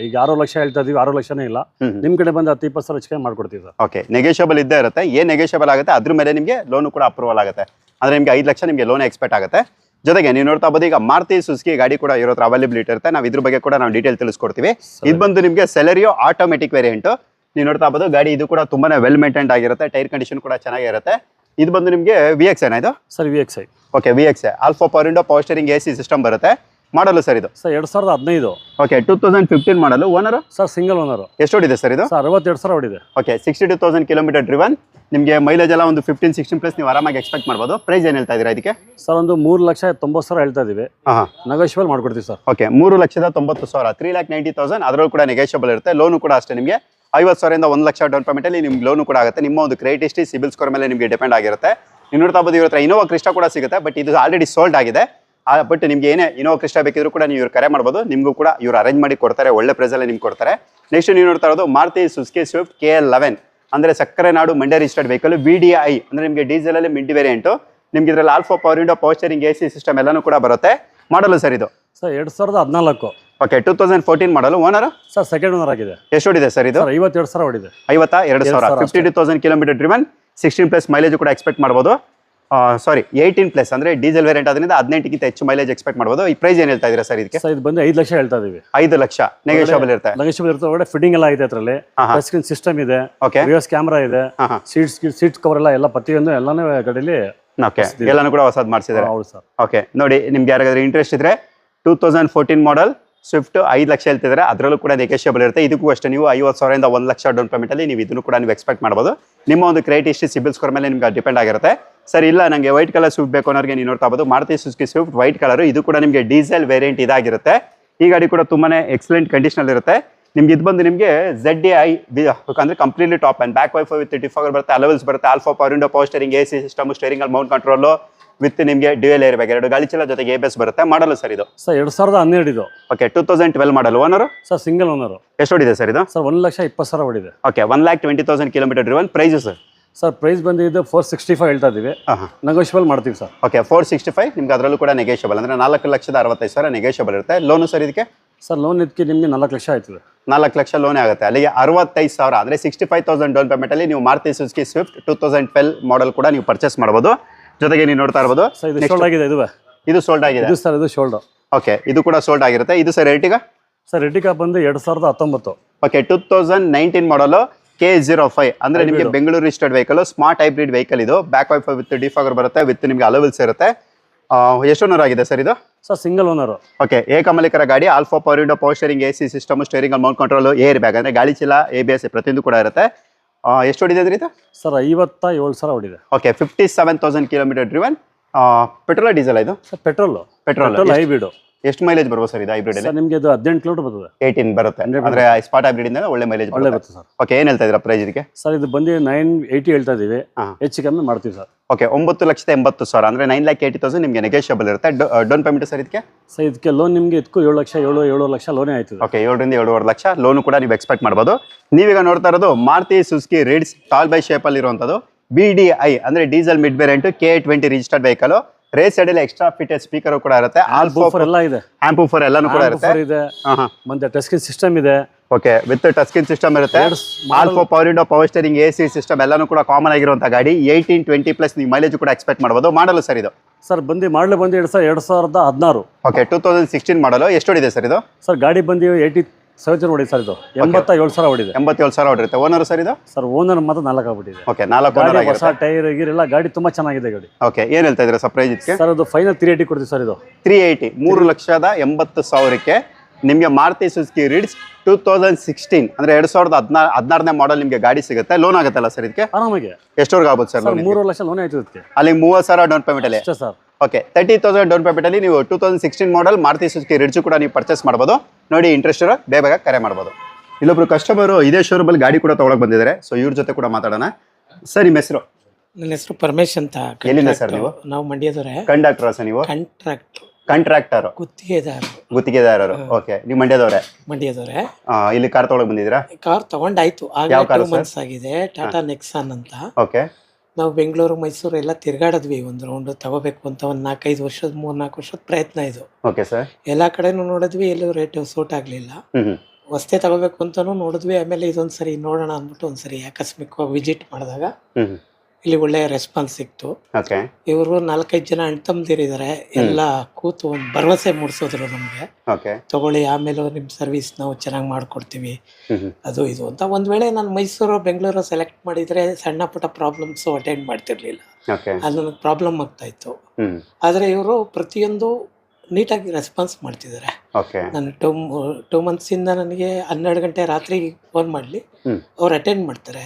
Speaker 2: ಈಗ ಆರು ಲಕ್ಷ ಹೇಳ್ತಾ ಇದೀವಿ ಆರು ಲಕ್ಷನೇ ಇಲ್ಲ.
Speaker 1: ಹ್ಮ್.
Speaker 2: ನಿಮ್ಮ ಕಡೆ ಬಂದು ಹತ್ತು ಇಪ್ಪತ್ತು ಸಾವಿರ ಹೆಚ್ಚಿಗೆ ಮಾಡ್ಕೊಡ್ತೀವಿ ಸರ್.
Speaker 1: ಓಕೆ ನೆಗೆಷಿಯಬಲ್ ಇದ್ದೇ ಇರುತ್ತೆ. ಏನು ನೆಗೆಷಿಯಬಲ್ ಆಗುತ್ತೆ? ಅದ್ರ ಮೇಲೆ ನಿಮಗೆ ಲೋನು ಕೂಡ ಅಪ್ರೂವಲ್ ಆಗುತ್ತೆ. ಅಂದರೆ ನಿಮಗೆ ಐದು ಲಕ್ಷ ನಿಮಗೆ ಲೋನ್ ಎಕ್ಸ್ಪೆಕ್ಟ್ ಆಗುತ್ತೆ. ಜೊತೆಗೆ ನೀವು ನೋಡ್ತಾ ಬೋದು ಈಗ ಮಾರುತಿ ಸುಸ್ಕಿ ಗಾಡಿ ಕೂಡ ಇರೋತ್ರ ಅವೈಲೇಬಿಲಿಟಿ ಇರುತ್ತೆ. ನಾವು ಇದ್ರ ಬಗ್ಗೆ ಕೂಡ ನಾವು ಡೀಟೇಲ್ ತಿಳಿಸ್ಕೊಡ್ತೀವಿ. ಇದು ಬಂದು ನಿಮಗೆ ಸೆಲರಿಯೋ ಆಟೋಮೆಟಿಕ್ ವೇರಿಯಂಟು ನೀವು ನೋಡ್ತಾ ಬೋದು ಗಾಡಿ ಇದು ಕೂಡ ತುಂಬಾನೇ ವೆಲ್ ಮೇಂಟೈನ್ಡ್ ಆಗಿರುತ್ತೆ. ಟೈರ್ ಕಂಡೀಷನ್ ಕೂಡ ಚೆನ್ನಾಗಿರುತ್ತೆ. ಇದು ಬಂದು ನಿಮಗೆ ವಿ ಎಕ್ಸ್ ಏನ ಇದು?
Speaker 2: Sir V X I.
Speaker 1: Okay V X all four power window power steering A C system ಬರುತ್ತೆ. ಮಾಡಲು ಸರ್ ಇದು?
Speaker 2: ಸರ್ ಎರಡು ಸಾವಿರದ ಹದಿನೈದು.
Speaker 1: Okay two thousand fifteen model owner
Speaker 2: sir single owner
Speaker 1: ಎಷ್ಟು ಓಡಿದೆ ಸರ್ ಇದು?
Speaker 2: ಸರ್ ಅರವತ್ತೆರಡು ಸಾವಿರ ಓಡಿದೆ.
Speaker 1: Okay sixty two thousand kilometer driven ನಿಮಗೆ ಮೈಲೇಜ್ ಎಲ್ಲ ಒಂದು ಫಿಫ್ಟೀನ್ ಸಿಕ್ಸ್ಟೀನ್ ಪ್ಲಸ್ ನೀವು ಆರಾಮಾಗಿ ಎಕ್ಸ್ಪೆಕ್ಟ್ ಮಾಡ್ಬೋದು. ಪ್ರೈಸ್ ಏನು ಹೇಳ್ತಾ ಇದ್ದೀರಾ ಇದಕ್ಕೆ?
Speaker 2: ಸರ್ ಒಂದು ಮೂರು ಲಕ್ಷ ತೊಂಬತ್ತು ಸಾವಿರ ಹೇಳ್ತಾ ಇದ್ದೀವಿ
Speaker 1: ಹಾಂ ಹಾಂ.
Speaker 2: ನೆಗೋಷಿಯಬಲ್ ಮಾಡ್ಕೊಡ್ತೀವಿ ಸರ್.
Speaker 1: ಓಕೆ ಮೂರು ಲಕ್ಷದ ತೊಂಬತ್ತು ಸಾವಿರ ತ್ರೀ ಲ್ಯಾಕ್ ನೈಂಟಿ ತೌಸಂಡ್ ಅದರಲ್ಲೂ ಕೂಡ ನೆಗೆಷಿಯಬಲ್ ಇರುತ್ತೆ. ಲೋನು ಕೂಡ ಅಷ್ಟೇ ನಿಮಗೆ. ಐವತ್ತು ಸಾವಿರದಿಂದ ಒಂದು ಲಕ್ಷ ಡೌನ್ ಪೇಮೆಂಟಲ್ಲಿ ನಿಮ್ಗೆ ಲೋನು ಕೂಡ ಆಗುತ್ತೆ. ನಿಮ್ಮ ಒಂದು ಕ್ರೆಡಿಟ್ ಹಿಸ್ಟ್ರಿ ಸಿಬಿಲ್ ಸ್ಕೋರ್ ಮೇಲೆ ನಿಮಗೆ ಡಿಪೆಂಡ್ ಆಗಿರುತ್ತೆ. ನೀವು ನೋಡ್ತಾ ಬೋದು ಇವ್ರ ಹತ್ರ ಇನೋವಾ ಕ್ರಿಸ್ಟಾ ಕೂಡ ಸಿಗುತ್ತೆ ಬಟ್ ಇದು ಆಲ್ರೆಡಿ ಸೋಲ್ಡ್ ಆಗಿದೆ. ಬಟ್ ನಿಮ್ಗೆ ಏನೇ ಇನೋವಾ ಕ್ರಿಸ್ಟಾ ಬೇಕಿದ್ರು ಕೂಡ ನೀವು ಇವ್ರು ಕರೆ ಮಾಡ್ಬೋದು. ನಿಮಗೂ ಕೂಡ ಇವ್ರು ಅರೇಂಜ್ ಮಾಡಿ ಕೊಡ್ತಾರೆ, ಒಳ್ಳೆ ಪ್ರೈಸಲ್ಲಿ ನಿಮ್ಗೆ ಕೊಡ್ತಾರೆ. ನೆಕ್ಸ್ಟ್ ನೀವು ನೋಡ್ತಾ ಇರೋದು Maruti Suzuki Swift K L eleven ಅಂದರೆ ಸಕ್ಕರೆ ನಾಡು Mandya registered vehicle V D I ಅಂದರೆ ನಿಮಗೆ ಡೀಸೆಲಲ್ಲಿ ಮಿಡ್ ವೇರಿಯಂಟು ನಿಮ್ಗೆ ಇದರಲ್ಲಿ all four power window power steering A C system ಎಲ್ಲನೂ ಕೂಡ ಬರುತ್ತೆ. ಮಾಡಲು ಸರ್ ಇದು?
Speaker 2: ಸರ್, ಎರಡು ಸಾವಿರದ ಹದಿನಾಲ್ಕು.
Speaker 1: Okay two thousand fourteen model owner
Speaker 2: sir second owner ಆಗಿದೆ.
Speaker 1: ಎಷ್ಟು ಓಡಿದೆ ಸರ್ ಇದು?
Speaker 2: ಐವತ್ತೆರಡು ಸಾವಿರ ಹೊಡಿದೆ
Speaker 1: ಐವತ್ತಾ ಎರಡು ಸಾವಿರ. Fifty two thousand kilometer driven sixteen plus mileage ಕೂಡ ಎಕ್ಸ್ಪೆಕ್ಟ್ ಮಾಡ್ಬೋದು. ಸಾರಿ ಏಯ್ಟೀನ್ ಪ್ಲಸ್ ಅಂದ್ರೆ ಡೀಸೆಲ್ ವೇರಿಯಂಟ್ ಅದರಿಂದ ಹದಿನೆಂಟಕ್ಕಿಂತ ಹೆಚ್ಚು ಮೈಲೇಜ್ ಎಕ್ಸ್ಪೆಕ್ಟ್ ಮಾಡ್ಬೋದು. ಈ ಪ್ರೈಸ್ ಏನು ಹೇಳ್ತಾ ಇದ್ದೀರಾ ಸರ್ ಇದಕ್ಕೆ?
Speaker 2: ಸರ್ ಇದು ಬಂದು ಐದು ಲಕ್ಷ ಹೇಳ್ತಾ ಇದೀವಿ.
Speaker 1: ಐದು ಲಕ್ಷ. ನೆಗೆಷಿಯಬಲ್ ಇರುತ್ತೆ.
Speaker 2: ನೆಗೋಷಿಯಬಲ್ ಇರುತ್ತೆ. ಒಳ್ಳೆ ಫಿಟ್ಟಿಂಗ್ ಎಲ್ಲ ಇದೆ ಅದರಲ್ಲಿ. ಟಚ್ ಸ್ಕ್ರೀನ್ ಸಿಸ್ಟಮ್ ಇದೆ.
Speaker 1: ಓಕೆ
Speaker 2: ರಿವರ್ಸ್ ಕ್ಯಾಮ್ರಾ ಇದೆ. ಸೀಟ್ ಸೀಟ್ ಕವರ್ ಎಲ್ಲ ಎಲ್ಲ ಪ್ರತಿಯೊಂದು ಎಲ್ಲಾನು ಗಾಡೀಲಿ
Speaker 1: ಓಕೆ ಎಲ್ಲಾನು ಕೂಡ ಹೊಸದು ಮಾಡಿಸಿದ್ದಾರೆ.
Speaker 2: ಹೌದು ಸರ್
Speaker 1: ಓಕೆ ನೋಡಿ ನಿಮ್ಗೆ ಯಾರಿಗಾದ್ರೂ ಇಂಟ್ರೆಸ್ಟ್ ಇದ್ರೆ two thousand fourteen model Swift ಐದು ಲಕ್ಷ ಹೇಳ್ತಿದ್ದಾರೆ ಅದರಲ್ಲೂ ಕೂಡ ನೆಗೆಷಿಯಬಲ್ ಇರುತ್ತೆ. ಇದಕ್ಕೂ ಅಷ್ಟೇ ನೀವು ಐವತ್ತು ಸಾವಿರದಿಂದ ಒಂದು ಲಕ್ಷ ಡೌನ್ ಪೇಮೆಂಟಲ್ಲಿ ನೀವು ಇದನ್ನು ಕೂಡ ನೀವು ಎಕ್ಸ್ಪೆಕ್ಟ್ ಮಾಡ್ಬೋದು. ನಿಮ್ಮ ಒಂದು ಕ್ರೆಡಿಟ್ ಹಿಸ್ಟ್ರಿ ಸಿಬಿಲ್ ಸ್ಕೋರ್ ಮೇಲೆ ನಿಮ್ಗೆ ಡಿಪೆಂಡ್ ಆಗಿರುತ್ತೆ. ಸರ್, ಇಲ್ಲ ನನಗೆ ವೈಟ್ ಕಲರ್ ಸ್ವಿಫ್ಟ್ ಬೇಕು ಅನ್ನೋರಿಗೆ ನೀವು ನೋಡ್ತಾ Maruti Suzuki Swift white colour ಇದು ಕೂಡ ನಿಮಗೆ ಡೀಸೆಲ್ ವೇರಿಯಂಟ್ ಇದಾಗಿರುತ್ತೆ. ಈ ಗಾಡಿ ಕೂಡ ತುಂಬಾ ಎಕ್ಸಲೆಂಟ್ ಕಂಡೀಷನ್ ಇರುತ್ತೆ ನಿಮ್ಗೆ ಇದು ಬಂದು ನಿಮಗೆ ಝೆಡ್ ಡಿ ಐ ಅಂದ್ರೆ completely top and back wiper with defogger ಬರುತ್ತೆ. ಅಲವೆಲ್ಸ್ ಬರುತ್ತೆ. All four power window power steering A C system steering ಅಲ್ಲಿ ಮೌಂಟ್ ಕಂಟ್ರೋಲ್ ವಿತ್ ನಿಮಗೆ ಡ್ಯೂಯಲ್ ಏರ್ ಬ್ಯಾಗ್ ಎರಡು ಗಾಳಿ ಚೀಲ ಜೊತೆಗೆ ಎ ಬೆಸ್ ಬರುತ್ತೆ. ಮಾಡಲು ಸರ್ ಇದು?
Speaker 2: ಸರ್ ಎರಡು ಸಾವಿರದ ಹನ್ನೆರಡು ಇದು.
Speaker 1: Okay two thousand twelve model owner
Speaker 2: sir single owner
Speaker 1: ಎಷ್ಟು ಹೊಡಿದೆ ಸರ್ ಇದು?
Speaker 2: ಸರ್ ಒಂದು ಲಕ್ಷ ಇಪ್ಪತ್ತು ಸಾವಿರ ಹೊಡಿದೆ
Speaker 1: okay one lakh twenty thousand kilometer driven price sir?
Speaker 2: Sir price ಬಂದಿದ್ದು ಫೋರ್ ಸಿಕ್ಸ್ಟಿ ಫೈವ್ ಹೇಳ್ತಾ
Speaker 1: ಹಾಂ
Speaker 2: ನೆಗೋಷಿಯಬಲ್ ಮಾಡ್ತೀವಿ sir.
Speaker 1: Okay four sixty five ನಿಮ್ಗೆ ಅದರಲ್ಲೂ ಕೂಡ ನೆಗೋಷಿಯಬಲ್ ಅಂದರೆ ನಾಲ್ಕು ಲಕ್ಷದ ಅರವತ್ತೈದು ಸಾವಿರ ನೆಗೋಷಿಯಬಲ್ ಇರುತ್ತೆ. ಲೋನು ಸರ್ ಇದಕ್ಕೆ?
Speaker 2: ಸರ್ ಲೋನ್ ಇದಕ್ಕೆ ನಿಮಗೆ ನಾಲ್ಕು ಲಕ್ಷ ಆಯ್ತದೆ.
Speaker 1: ನಾಲ್ಕು ಲಕ್ಷ ಲೋನೇ ಆಗುತ್ತೆ. ಅಲ್ಲಿಗೆ ಅರವತ್ತೈದು ಸಾವಿರ ಅಂದರೆ ಸಿಕ್ಸ್ಟಿ ಫೈವ್ ತೌಸಂಡ್ ಡೌನ್ ಪೇಮೆಂಟಲ್ಲಿ ನೀವು Maruti Suzuki Swift two thousand twelve model ಕೂಡ ನೀವು ಪರ್ಚೇಸ್ ಮಾಡ್ಬೋದು. ಜೊತೆಗೆ ನೀವು ನೋಡ್ತಾ ಇರ್ಬೋದು.
Speaker 2: ಇದು ಶೋಲ್ಡ್ ಆಗಿದೆ ಇದು
Speaker 1: ಇದು ಸೋಲ್ಡ್ ಆಗಿದೆ.
Speaker 2: ಇದು ಸರ್ ಇದು ಶೋಲ್ಡ್
Speaker 1: ಓಕೆ ಇದು ಕೂಡ ಸೋಲ್ಡ್ ಆಗಿರುತ್ತೆ. ಇದು ಸರ್ ಎರ್ಟಿಗ
Speaker 2: ಸರ್ ಎರ್ಟಿಗ ಬಂದು ಎರಡು ಸಾವಿರದ ಹತ್ತೊಂಬತ್ತು.
Speaker 1: Okay two thousand nineteen model K zero five ಅಂದ್ರೆ ನಿಮಗೆ Bengaluru registered vehicle smart hybrid vehicle ಇದು. ಬ್ಯಾಕ್ ವೈಫ್ ವಿತ್ ಡಿಫಾಗರ್ ಬರುತ್ತೆ ವಿತ್ ನಿಮಗೆ ಅಲವೆಲ್ಸ್ ಇರುತ್ತೆ. ಆ, ಎಷ್ಟು ಓನರ್ ಆಗಿದೆ ಸರ್ ಇದು?
Speaker 2: ಸರ್ ಸಿಂಗಲ್ ಓನರ್
Speaker 1: ಓಕೆ ಏಕಮಲಿಕರ ಗಾಡಿ all four power window power steering A C system steering mount control air bag ಅಂದ್ರೆ ಗಾಳಿ ಚೀಲ ಎ ಬಿ ಎಸ್ ಪ್ರತಿಯೊಂದು ಕೂಡ ಇರುತ್ತೆ. ಎಷ್ಟು ಹೊಡಿದೆ ಅಂದ್ರೆ ಇದು
Speaker 2: ಸರ್ ಐವತ್ತ ಏಳು ಸಾವಿರ ಹೊಡಿದೆ
Speaker 1: okay fifty seven thousand kilometer driven petrol diesel ಇದು?
Speaker 2: Sir petrol
Speaker 1: petrol
Speaker 2: petrol hybrid
Speaker 1: ಎಷ್ಟು ಮೈಲೇಜ್ ಬರ್ಬೋದು ಸರ್ ಇದು ಹೈಬ್ರಿಡ್
Speaker 2: ಸರ್ ನಿಮಗೆ ಇದು ಹದಿನೆಂಟು ಕಿಲೋಮೀಟರ್ ಬರ್ತದೆ.
Speaker 1: ಏಯ್ಟೀನ್ ಬರುತ್ತೆ. ಅಂದ್ರೆ ಸ್ಪಾಟ್ ಹೈಬ್ರಿಡ್ ಇಂದ ಒಳ್ಳೆ ಮೈಲೇಜ್
Speaker 2: ಒಳ್ಳೆ
Speaker 1: ಬರುತ್ತೆ.
Speaker 2: ಸರ್
Speaker 1: ಓಕೆ ಏನು ಹೇಳ್ತಾ ಇದ್ದೀರಾ ಪ್ರೈಸ್ ಇದಕ್ಕೆ?
Speaker 2: ಸರ್ ಇದು ಬಂದು ನೈನ್ ಏಯ್ಟಿ ಹೇಳ್ತಾ ಇದ್ದೀವಿ
Speaker 1: ಹಾಂ.
Speaker 2: ಹೆಚ್ಚು ಕಮ್ಮಿ ಮಾಡ್ತೀವಿ ಸರ್
Speaker 1: ಓಕೆ ಒಂಬತ್ತು ಲಕ್ಷದ ಎಂಬತ್ತು ಸಾವಿರ. ಅಂದ್ರೆ ನೈನ್ ಲ್ಯಾಕ್ ಏಯ್ಟಿ ತೌಸಂಡ್ ನಿಮಗೆ ನೆಗೋಷಿಯಬಲ್ ಇರುತ್ತೆ. ಡೌನ್ ಪೇಮೆಂಟ್ ಸರ್ ಇದಕ್ಕೆ?
Speaker 2: ಸರ್ ಇದಕ್ಕೆ ಲೋನ್ ನಿಮಗೆ ಇದಕ್ಕೂ ಏಳು ಲಕ್ಷ ಏಳು ಏಳು ಲಕ್ಷ ಲೋನೇ ಆಯ್ತು
Speaker 1: ಓಕೆ ಏಳರಿಂದ ಏಳುವರೆ ಲಕ್ಷ. ಲೋನು ಕೂಡ ನೀವು ಎಕ್ಸ್ಪೆಕ್ಟ್ ಮಾಡ್ಬೋದು. ನೀವೀಗ ನೋಡ್ತಾ ಇರೋದು Maruti Suzuki Ritz tall boy ಶೇಪಲ್ಲಿ ಇರುವಂಥದ್ದು ಬಿ ಡಿ ಐ ಅಂದರೆ diesel mid variant K twenty registered vehicle race ಎಲ್ಲ ಎಕ್ಸ್ಟ್ರಾ ಫಿಟೆಡ್ ಸ್ಪೀಕರ್ ಕೂಡ ಇರುತ್ತೆ. ಆಲ್
Speaker 2: ಬೂಫರ್ ಎಲ್ಲ ಇದೆ.
Speaker 1: ಆಂಪು ಬೂಫರ್ ಎಲ್ಲಾನು ಕೂಡ ಇರುತ್ತೆ.
Speaker 2: ಸರ್ ಇದೆ.
Speaker 1: ಆಹಾ.
Speaker 2: ಮತ್ತೆ ಟಚ್ ಸ್ಕ್ರೀನ್ ಸಿಸ್ಟಮ್ ಇದೆ.
Speaker 1: Okay with touch screen system ಇರುತ್ತೆ.
Speaker 2: ಎರಡು
Speaker 1: all four power window power steering A C system ಎಲ್ಲಾನು ಕೂಡ ಕಾಮನ್ ಆಗಿರುವಂತ ಗಾಡಿ. ಏಯ್ಟೀನ್ ಟ್ವೆಂಟಿ ಪ್ಲಸ್ ನೀವು ಮೈಲೇಜ್ ಕೂಡ ಎಕ್ಸ್ಪೆಕ್ಟ್ ಮಾಡಬಹುದು ಮಾಡಲು ಸರ್ ಇದು?
Speaker 2: ಸರ್ ಬಂದು ಮಾಡಲು ಬಂದು ಎರಡು ಸಾವಿರ ಎರಡು ಸಾವಿರದ ಹದಿನಾರು.
Speaker 1: ಓಕೆ ಟೂ ತೌಸಂಡ್ ಸಿಕ್ಸ್ಟೀನ್ ಮಾಡಲು ಎಷ್ಟು ಇದೆ ಸರ್ ಇದು?
Speaker 2: ಸರ್ ಗಾಡಿ ಬಂದು ಏಯ್ಟಿ ಸೆವೆಂಟಿ ಹೊಡಿ ಸರ್ ಇದು. ಎಂಬತ್ತ ಏಳು ಸಾವಿರ ಹೊಡಿದೆ
Speaker 1: ಎಂಬತ್ತೇಳು ಸಾವಿರ ಹೊಡಿರುತ್ತೆ ಓನರ್ ಸರ್ ಇದು?
Speaker 2: ಸರ್ ಓನರ್ ಮಾತ್ರ ನಾಲ್ಕು ಆಗ್ಬಿಟ್ಟಿದೆ.
Speaker 1: ಓಕೆ ನಾಲ್ಕು ಓನರ್
Speaker 2: ಗಾಡಿ ಹೊಸ ಟೈರ್ ಗೀರ್ ಎಲ್ಲ ಗಾಡಿ ತುಂಬಾ ಚೆನ್ನಾಗಿದೆ ಗಾಡಿ.
Speaker 1: ಓಕೆ ಏನು ಹೇಳ್ತಾ ಇದ್ದೀರಾ ಸರ್ ಪ್ರೈಸ್ ಇದಕ್ಕೆ
Speaker 2: ಸರ್ ಅದು ಫೈನಲ್ ತ್ರೀ ಏಯ್ಟಿ ಕೊಡ್ತೀವಿ ಸರ್ ಇದು.
Speaker 1: ತ್ರೀ ಏಯ್ಟಿ ಮೂರು ಲಕ್ಷದ ಎಂಬತ್ತು ಸಾವಿರಕ್ಕೆ ನಿಮಗೆ Maruti Suzuki Ritz two thousand sixteen ಅಂದ್ರೆ ಎರಡ್ ಸಾವಿರದ ಹದಿನಾರು ಹದಿನಾರನೇ ಮಾಡಲ್ ನಿಮಗೆ ಗಾಡಿ ಸಿಗುತ್ತೆ. ಲೋನ್ ಆಗುತ್ತಲ್ಲ ಸರ್ ಇದಕ್ಕೆ?
Speaker 2: ಆರಾಮಾಗಿ.
Speaker 1: ಎಷ್ಟವರೆಗೆ ಆಗ್ಬೋದು ಸರ್
Speaker 2: ಸರ್
Speaker 1: ಲೋನ್
Speaker 2: ಮೂರು ಲಕ್ಷ ಲೋನ್ ಆಯ್ತದಕ್ಕೆ
Speaker 1: ಅಲ್ಲಿ ಮೂವತ್ತು ಸಾವಿರ ಡೌನ್ ಪೇಮೆಂಟ್
Speaker 2: ಅಲ್ಲಿ? Sir
Speaker 1: okay thirty thousand down ಪೇಮೆಂಟಲ್ಲಿ ನೀವು two thousand sixteen model Maruti Suzuki Ritz ಕೂಡ ನೀವು ಪರ್ಚೇಸ್ ಮಾಡ್ಬೋದು. ನೋಡಿ ಇಂಟ್ರೆಸ್ಟ್ ಇರೋ ಬೇಗ ಬೇಗ ಕರೆ ಮಾಡ್ಬೋದು. ಇಲ್ಲೊಬ್ರು ಕಸ್ಟಮರು ಇದೇ ಶೋರೂಮಲ್ಲಿ ಗಾಡಿ ಕೂಡ ತೊಗೊಳಕ್ ಬಂದಿದ್ದಾರೆ. ಸೊ ಇವ್ರ ಜೊತೆ ಕೂಡ ಮಾತಾಡೋಣ. ಸರ್ ನಿಮ್ಮ ಹೆಸರು?
Speaker 3: ನನ್ನ ಹೆಸರು ಪರಮೇಶ್ ಅಂತ.
Speaker 1: ಎಲ್ಲಿಂದ ಸರ್ ನೀವು?
Speaker 3: ನಾವು ಮಂಡ್ಯದವರೇ.
Speaker 1: ಕಂಡಕ್ಟರ್ ಸರ್ ನೀವು?
Speaker 3: ಕಾಂಟ್ರಾಕ್ಟ್
Speaker 1: ಕಾಂಟ್ರಾಕ್ಟರ್
Speaker 3: ಗುತ್ತಿಗೆದಾರರು.
Speaker 1: ಗುತ್ತಿಗೆದಾರರು. ಓಕೆ ನೀವು ಮಂಡ್ಯದವ್ರೆ?
Speaker 3: ಮಂಡ್ಯದವರೇ.
Speaker 1: ಆ, ಇಲ್ಲಿ ಕಾರ್ ತಗೊಳಕ್ ಬಂದಿದ್ದೀರಾ?
Speaker 3: ಕಾರ್ ತಗೊಂಡಾಯ್ತು.
Speaker 1: ಯಾವ
Speaker 3: ಆಗಲೇ
Speaker 1: car
Speaker 3: ಟೂ
Speaker 1: sir?
Speaker 3: ಮಂತ್ಸ್ ಆಗಿದೆ ಟಾಟಾ ನೆಕ್ಸಾನ್ ಅಂತ.
Speaker 1: ಓಕೆ
Speaker 3: ನಾವು ಬೆಂಗಳೂರು ಮೈಸೂರು ಎಲ್ಲ ತಿರ್ಗಾಡದ್ವಿ. ಒಂದು ರೌಂಡ್ ತಗೋಬೇಕು ಅಂತ ಒಂದು ನಾಲ್ಕೈದು ವರ್ಷದ ಮೂರ್ ನಾಲ್ಕು ವರ್ಷದ ಪ್ರಯತ್ನ ಇದು.
Speaker 1: ಓಕೆ ಸರ್
Speaker 3: ಎಲ್ಲ ಕಡೆನೂ ನೋಡಿದ್ವಿ ಎಲ್ಲೂ ರೇಟ್ ಸೂಟ್ ಆಗಲಿಲ್ಲ.
Speaker 1: ವಸ್ತೆ
Speaker 3: ಹೊಸ್ತೆ ತಗೋಬೇಕು ಅಂತಾನು ನೋಡಿದ್ವಿ. ಆಮೇಲೆ ಇದೊಂದ್ಸರಿ ನೋಡೋಣ ಅಂದ್ಬಿಟ್ಟು ಒಂದ್ಸರಿ ಆಕಸ್ಮಿಕವಾಗಿ ವಿಸಿಟ್ ಮಾಡಿದಾಗ ಇಲ್ಲಿ ಒಳ್ಳೆ ರೆಸ್ಪಾನ್ಸ್ ಸಿಕ್ತು.
Speaker 1: ಓಕೆ
Speaker 3: ಇವರು ನಾಲ್ಕೈದು ಜನ ಅಣ್ತಂದಿರಿದ್ದಾರೆ ಎಲ್ಲ ಕೂತು ಒಂದು ಭರವಸೆ ಮೂಡಿಸಿದ್ರು ನಮಗೆ.
Speaker 1: ಓಕೆ
Speaker 3: ತಗೊಳ್ಳಿ ಆಮೇಲೆ ನಿಮ್ಮ ಸರ್ವಿಸ್ ನಾವು ಚೆನ್ನಾಗಿ ಮಾಡಿಕೊಡ್ತೀವಿ. ಅದು ಇದು ಅಂತ ಒಂದು ವೇಳೆ ನಾನು ಮೈಸೂರು ಬೆಂಗಳೂರು ಸೆಲೆಕ್ಟ್ ಮಾಡಿದರೆ ಸಣ್ಣ ಪುಟ್ಟ ಪ್ರಾಬ್ಲಮ್ಸು ಅಟೆಂಡ್ ಮಾಡ್ತಿರ್ಲಿಲ್ಲ. ಅದು ನನಗೆ ಪ್ರಾಬ್ಲಮ್ ಆಗ್ತಾಯಿತ್ತು.
Speaker 1: ಇತ್ತು
Speaker 3: ಆದರೆ ಇವರು ಪ್ರತಿಯೊಂದು ನೀಟಾಗಿ ರೆಸ್ಪಾನ್ಸ್ ಮಾಡ್ತಿದ್ದಾರೆ ನಾನು ಟೂ ಟೂ ಮಂತ್ಸಿಂದ ನನಗೆ ಹನ್ನೆರಡು ಗಂಟೆ ರಾತ್ರಿ ಫೋನ್ ಮಾಡಲಿ. ಅವ್ರು ಅಟೆಂಡ್ ಮಾಡ್ತಾರೆ.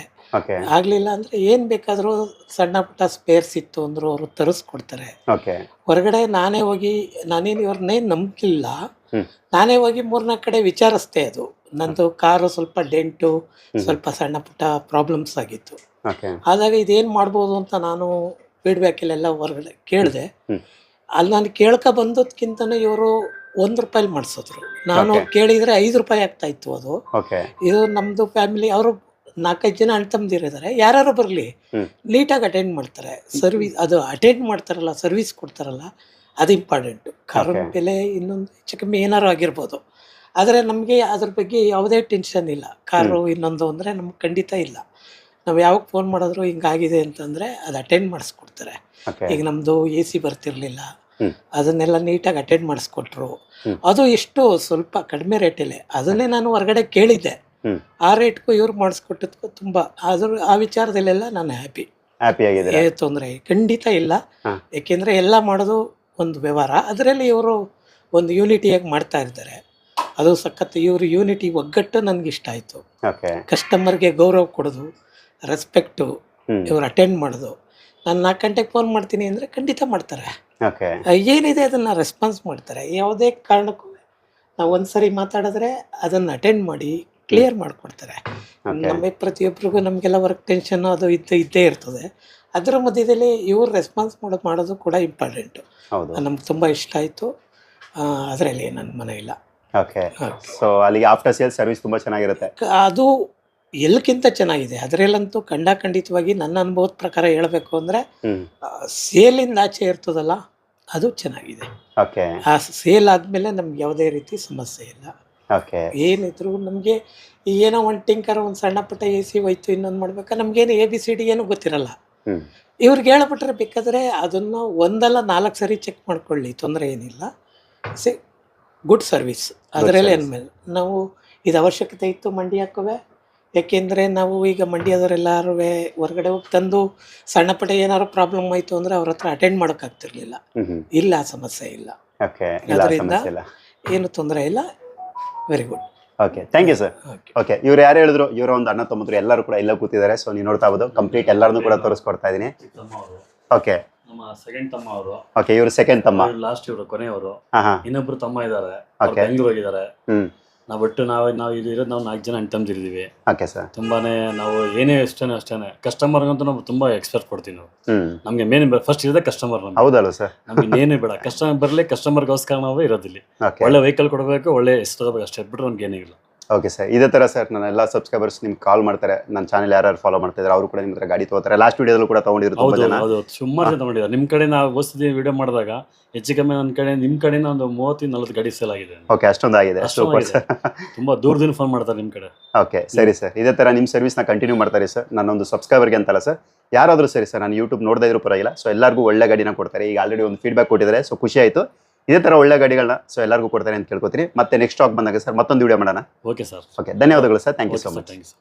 Speaker 3: ಆಗಲಿಲ್ಲ ಅಂದ್ರೆ ಏನ್ ಬೇಕಾದ್ರೂ ಸಣ್ಣ ಪುಟ್ಟ ಸ್ಪೇರ್ಸ್ ಇತ್ತು ಅಂದ್ರು ಅವರು ತರಿಸ್ಕೊಡ್ತಾರೆ. ಹೊರಗಡೆ ನಾನೇ ಹೋಗಿ ನಾನೇನು ಇವ್ರನ್ನೇ ನಂಬಲಿಲ್ಲ.
Speaker 1: ಹ್ಮ್.
Speaker 3: ನಾನೇ ಹೋಗಿ ಮೂರ್ನಾಲ್ಕು ಕಡೆ ವಿಚಾರಿಸ್ದೆ ಅದು. ನಂದು ಕಾರು ಸ್ವಲ್ಪ ಡೆಂಟು ಸ್ವಲ್ಪ ಸಣ್ಣ ಪುಟ್ಟ ಪ್ರಾಬ್ಲಮ್ಸ್ ಆಗಿತ್ತು. ಆದಾಗ ಇದೇನ್ ಮಾಡ್ಬೋದು ಅಂತ ನಾನು ಫೀಡ್ಬ್ಯಾಕಲ್ಲೆಲ್ಲ ಹೊರಗಡೆ ಕೇಳಿದೆ. ಅಲ್ಲಿ ನಾನು ಕೇಳ್ಕ ಬಂದದ್ಕಿಂತನೂ ಇವರು ಒಂದ್ ರೂಪಾಯಿ ಮಾಡಿಸಿದ್ರು. ನಾನು ಕೇಳಿದರೆ ಐದು ರೂಪಾಯಿ ಆಗ್ತಾ ಇತ್ತು ಅದು. ಇದು ನಮ್ದು ಫ್ಯಾಮಿಲಿ ಅವರು ನಾಲ್ಕೈದು ಜನ ಅಣ್ತಂದಿರಿದ್ದಾರೆ ಯಾರು ಬರಲಿ. ನೀಟಾಗಿ ಅಟೆಂಡ್ ಮಾಡ್ತಾರೆ. ಸರ್ವಿಸ್ ಅದು ಅಟೆಂಡ್ ಮಾಡ್ತಾರಲ್ಲ ಸರ್ವಿಸ್ ಕೊಡ್ತಾರಲ್ಲ ಅದು ಇಂಪಾರ್ಟೆಂಟು
Speaker 1: ಕಾರ್.
Speaker 3: ಬೆಲೆ ಇನ್ನೊಂದು ಹೆಚ್ಚು ಕಮ್ಮಿ ಏನಾರು ಆಗಿರ್ಬೋದು. ಆದರೆ ನಮಗೆ ಅದ್ರ ಬಗ್ಗೆ ಯಾವುದೇ ಟೆನ್ಷನ್ ಇಲ್ಲ. ಕಾರು ಇನ್ನೊಂದು ಅಂದರೆ ನಮ್ಗೆ ಖಂಡಿತ ಇಲ್ಲ. ನಾವು ಯಾವಾಗ ಫೋನ್ ಮಾಡಿದ್ರು ಹಿಂಗಾಗಿದೆ ಅಂತಂದರೆ ಅದು ಅಟೆಂಡ್ ಮಾಡಿಸ್ಕೊಡ್ತಾರೆ. ಈಗ ನಮ್ಮದು ಎ ಸಿ ಬರ್ತಿರ್ಲಿಲ್ಲ. ಅದನ್ನೆಲ್ಲ ನೀಟಾಗಿ ಅಟೆಂಡ್ ಮಾಡಿಸ್ಕೊಟ್ರು. ಅದು ಎಷ್ಟು ಸ್ವಲ್ಪ ಕಡಿಮೆ ರೇಟಲ್ಲೇ ಅದನ್ನೇ ನಾನು ಹೊರಗಡೆ ಕೇಳಿದ್ದೆ. ಆ ರೇಟ್ಗೂ ಇವ್ರು ಮಾಡಿಸ್ಕೊಟ್ಟಿದ್ಕು ತುಂಬ ಅದ್ರ ಆ ವಿಚಾರದಲ್ಲೆಲ್ಲ ನಾನು ಹ್ಯಾಪಿ
Speaker 1: ಹ್ಯಾಪಿ ಆಗಿದೆ
Speaker 3: ಏ ತೊಂದರೆ ಖಂಡಿತ ಇಲ್ಲ. ಯಾಕೆಂದ್ರೆ ಎಲ್ಲ ಮಾಡೋದು ಒಂದು ವ್ಯವಹಾರ. ಅದರಲ್ಲಿ ಇವರು ಒಂದು ಯೂನಿಟಿಯಾಗಿ ಮಾಡ್ತಾ ಇರ್ತಾರೆ ಅದು ಸಖತ್ ಇವರು ಯೂನಿಟಿ ಒಗ್ಗಟ್ಟು ನನಗೆ ಇಷ್ಟ ಆಯಿತು. ಕಸ್ಟಮರ್ಗೆ ಗೌರವ ಕೊಡೋದು ರೆಸ್ಪೆಕ್ಟು ಇವ್ರು ಅಟೆಂಡ್ ಮಾಡೋದು. ನಾನು ನಾಲ್ಕು ಗಂಟೆಗೆ ಫೋನ್ ಮಾಡ್ತೀನಿ ಅಂದರೆ ಖಂಡಿತ ಮಾಡ್ತಾರೆ. ಏನಿದೆ ಅದನ್ನು ರೆಸ್ಪಾನ್ಸ್ ಮಾಡ್ತಾರೆ. ಯಾವುದೇ ಕಾರಣಕ್ಕೂ ನಾವು ಒಂದ್ಸರಿ ಮಾತಾಡಿದ್ರೆ ಅದನ್ನು ಅಟೆಂಡ್ ಮಾಡಿ ಕ್ಲಿಯರ್ ಮಾಡಿಕೊಡ್ತಾರೆ. ನಮಗೆ ಪ್ರತಿಯೊಬ್ಬರಿಗೂ ನಮಗೆಲ್ಲ ವರ್ಕ್ ಟೆನ್ಷನ್ ಅದು ಇದ್ದು ಇದ್ದೇ ಇರ್ತದೆ. ಅದರ ಮಧ್ಯದಲ್ಲಿ ಇವ್ರು ರೆಸ್ಪಾನ್ಸ್ ಮಾಡೋದು ಮಾಡೋದು ಕೂಡ ಇಂಪಾರ್ಟೆಂಟು
Speaker 1: ಹೌದು.
Speaker 3: ನಮ್ಗೆ ತುಂಬ ಇಷ್ಟ ಆಯಿತು. ಅದರಲ್ಲಿ ನನ್ನ ಮನೆ ಇಲ್ಲ.
Speaker 1: ಓಕೆ. ಸೊ ಅಲ್ಲಿಗೆ ಆಫ್ಟರ್ ಸೇಲ್ ಸರ್ವಿಸ್ ತುಂಬ ಚೆನ್ನಾಗಿರುತ್ತೆ.
Speaker 3: ಅದು ಎಲ್ಲಕ್ಕಿಂತ ಚೆನ್ನಾಗಿದೆ. ಅದರಲ್ಲಂತೂ ಖಂಡಾಖಂಡಿತವಾಗಿ ನನ್ನ ಅನುಭವದ ಪ್ರಕಾರ ಹೇಳಬೇಕು ಅಂದರೆ ಸೇಲಿಂದ ಆಚೆ ಇರ್ತದಲ್ಲ ಅದು ಚೆನ್ನಾಗಿದೆ.
Speaker 1: ಓಕೆ
Speaker 3: ಆ ಸೇಲ್ ಆದಮೇಲೆ ನಮ್ಗೆ ಯಾವುದೇ ರೀತಿ ಸಮಸ್ಯೆ ಇಲ್ಲ. ಏನಿದ್ರು ನಮಗೆ ಏನೋ ಒಂದು ಟಿಂಕರ್ ಒಂದು ಸಣ್ಣ ಪುಟ್ಟ ಎ ಸಿ ಹೋಯ್ತು ಇನ್ನೊಂದು ಮಾಡ್ಬೇಕಾ. ನಮ್ಗೇನು ಎ ಬಿ ಸಿ ಡಿ ಏನು ಗೊತ್ತಿರಲ್ಲ. ಇವ್ರಿಗೆ ಹೇಳ್ಬಿಟ್ರೆ ಬೇಕಾದ್ರೆ ಅದನ್ನ ಒಂದಲ್ಲ ನಾಲ್ಕು ಸರಿ ಚೆಕ್ ಮಾಡ್ಕೊಳ್ಳಿ ತೊಂದರೆ ಏನಿಲ್ಲ. ಸಿ ಗುಡ್ ಸರ್ವಿಸ್ ಅದರಲ್ಲಿ. ಅಂದಮೇಲೆ ನಾವು ಇದು ಅವಶ್ಯಕತೆ ಇತ್ತು ಮಂಡ್ಯಕ್ಕೂ ಯಾಕೆಂದರೆ ನಾವು ಈಗ ಮಂಡ್ಯದವರೆಲ್ಲರೂ ಹೊರಗಡೆ ಹೋಗಿ ತಂದು ಸಣ್ಣ ಪುಟ್ಟ ಏನಾರು ಪ್ರಾಬ್ಲಮ್ ಆಯಿತು ಅಂದರೆ ಅವ್ರ ಹತ್ರ ಅಟೆಂಡ್ ಮಾಡೋಕ್ಕಾಗ್ತಿರ್ಲಿಲ್ಲ. ಇಲ್ಲ ಸಮಸ್ಯೆ ಇಲ್ಲ ಅದರಿಂದ
Speaker 1: ಸಮಸ್ಯೆ ಇಲ್ಲ.
Speaker 3: ಏನು ತೊಂದರೆ ಇಲ್ಲ. Very good
Speaker 1: okay thank you sir
Speaker 3: okay
Speaker 1: ಇವ್ರು ಯಾರು ಹೇಳಿದ್ರು? ಇವರ ಒಂದು ಅಣ್ಣ ತಮ್ಮದ್ರು ಎಲ್ಲರೂ ಕೂಡ ಇಲ್ಲೇ ಕೂತಿದ್ದಾರೆ ಸೊ ನೀವು ನೋಡ್ತಾ ಇರ್ಬೋದು. ಕಂಪ್ಲೀಟ್ ಎಲ್ಲರನ್ನೂ ಕೂಡ ತೋರಿಸ್ಕೊಡ್ತಾ ಇದ್ದೀನಿ. ಓಕೆ
Speaker 2: ನಮ್ಮ ಸೆಕೆಂಡ್ ತಮ್ಮ ಅವರು.
Speaker 1: ಓಕೆ ಇವರು ಸೆಕೆಂಡ್ ತಮ್ಮ.
Speaker 2: ಲಾಸ್ಟ್ ಇವರು ಕೊನೆಯವರು. ಇನ್ನೊಬ್ರು ತಮ್ಮ ಇದ್ದಾರೆ. ಬೆಂಗಳೂರು ಹೋಗಿದ್ದಾರೆ.
Speaker 1: ಹ್ಮ್.
Speaker 2: ನಾವು ಒಟ್ಟು ನಾವು ನಾವು ಇದು ಇರೋದು ನಾವು ನಾಲ್ಕು ಜನ ಅಣ್ಣ ತಮ್ಮದಿರಿದ್ದೀವಿ
Speaker 1: ಓಕೆ ಸರ್
Speaker 2: ತುಂಬಾನೇ ನಾವು ಏನೇ ಅಷ್ಟೇನೆ ಅಷ್ಟೇನೆ. ಕಸ್ಟಮರ್ಗಂತೂ ನಾವು ತುಂಬಾ ಎಕ್ಸ್ಪೆಕ್ಟ್ ಕೊಡ್ತೀವಿ ನಾವು.
Speaker 1: ನಮ್ಗೆ
Speaker 2: ನಮಗೆ ಮೇನ್ ಫಸ್ಟ್ ಇರೋದೇ ಕಸ್ಟಮರ್ ನಮ್ಗೆ.
Speaker 1: ಹೌದಲ್ಲ ಸರ್
Speaker 2: ನಮ್ಗೆ ಇನ್ನೇನು ಬೇಡ. ಕಸ್ಟಮರ್ ಬರಲಿ ಕಸ್ಟಮರ್ಗೋಸ್ಕರ ನಾವು ಇರೋದಿಲ್ಲ.
Speaker 1: ಓಕೆ
Speaker 2: ಒಳ್ಳೆ ವೆಹಿಕಲ್ ಕೊಡಬೇಕು ಒಳ್ಳೆ ಎಷ್ಟು ತಗೋಬೇಕು ಅಷ್ಟೇ ಬಿಟ್ಟರೆ ನಮ್ಗೆ ಏನಿಲ್ಲ.
Speaker 1: ಓಕೆ ಸರ್ ಇದೇ ಥರ ಸರ್ ನನ್ನ ಎಲ್ಲ ಸಬ್ಸ್ಕ್ರೈಬರ್ಸ್ ನಿಮ್ಗೆ ಕಾಲ್ ಮಾಡ್ತಾರೆ. ನನ್ನ ಚಾನಲ್ ಯಾರು ಫಾಲೋ ಮಾಡ್ತಿದ್ದಾರೆ ಅವರು ಕೂಡ ನಿಮ್ಮ ಹತ್ರ ಗಾಡಿ ತಗೋತಾರೆ. ಲಾಸ್ಟ್ ವಿಡಿಯೋದಲ್ಲೂ ಕೂಡ ತಗೊಂಡಿದ್ರು ತುಂಬ
Speaker 2: ಹೌದು
Speaker 1: ಜನ.
Speaker 2: ಹೌದು ಸುಮಾರು ಜನ ತಗೊಂಡಿದ್ದಾರೆ. ನಿಮ್ಮ ಕಡೆ ನಾವು ವಸ್ತು ವಿಡಿಯೋ ಮಾಡಿದಾಗ ಹೆಚ್ಚು ಕಮ್ಮಿ ನನ್ನ ಕಡೆ ನಿಮ್ಮ ಕಡೆಯಿಂದ ಒಂದು ಮೂವತ್ತು ನಲ್ವತ್ತು ಗಾಡಿ ಸೇಲ್ ಆಗಿದೆ.
Speaker 1: ಓಕೆ ಅಷ್ಟೊಂದು ಆಗಿದೆ.
Speaker 2: ಅಷ್ಟೊಂದು
Speaker 1: ಸೂಪರ್ ಸರ್
Speaker 2: ತುಂಬಾ ದೂರದಿಂದ ಫೋನ್ ಮಾಡ್ತಾರೆ ನಿಮ್ಮ ಕಡೆ.
Speaker 1: ಓಕೆ ಸರಿ ಸರ್ ಇದೇ ಥರ ನಿಮ್ಮ ಸರ್ವಿಸ್ನ ಕಂಟಿನ್ಯೂ ಮಾಡ್ತಾರೆ ಸರ್ ನನ್ನೊಂದು ಸಬ್ಸ್ಕ್ರೈಬರ್ಗೆ ಅಂತಲ್ಲ ಸರ್ ಯಾರಾದರೂ ಸರಿ ಸರ್ ನಾನು ಯೂಟ್ಯೂಬ್ ನೋಡದೇ ಇರೋ ಪರವಾಗಿಲ್ಲ. ಸೊ ಎಲ್ಲರಿಗೂ ಒಳ್ಳೆ ಗಾಡಿನ ಕೊಡ್ತಾರೆ. ಈಗ ಆಲ್ರೆಡಿ ಒಂದು ಫೀಡ್ಬ್ಯಾಕ್ ಕೊಟ್ಟಿದ್ದಾರೆ. ಸೊ ಖುಷಿ ಆಯಿತು. ಇದೇ ತರ ಒಳ್ಳೆ ಗಾಡಿಗಳನ್ನ ಸೊ ಎಲ್ಲರಿಗೂ ಕೊಡ್ತಾರೆ ಅಂತ ಕೇಳ್ಕೊತೀನಿ. ಮತ್ತೆ ನೆಕ್ಸ್ಟ್ ಸ್ಟಾಕ್ ಬಂದಾಗ ಸರ್ ಮತ್ತೊಂದು ವಿಡಿಯೋ ಮಾಡೋಣ.
Speaker 2: ಓಕೆ ಸರ್
Speaker 1: ಓಕೆ ಧನ್ಯವಾದಗಳು sir thank you so much
Speaker 2: thank you sir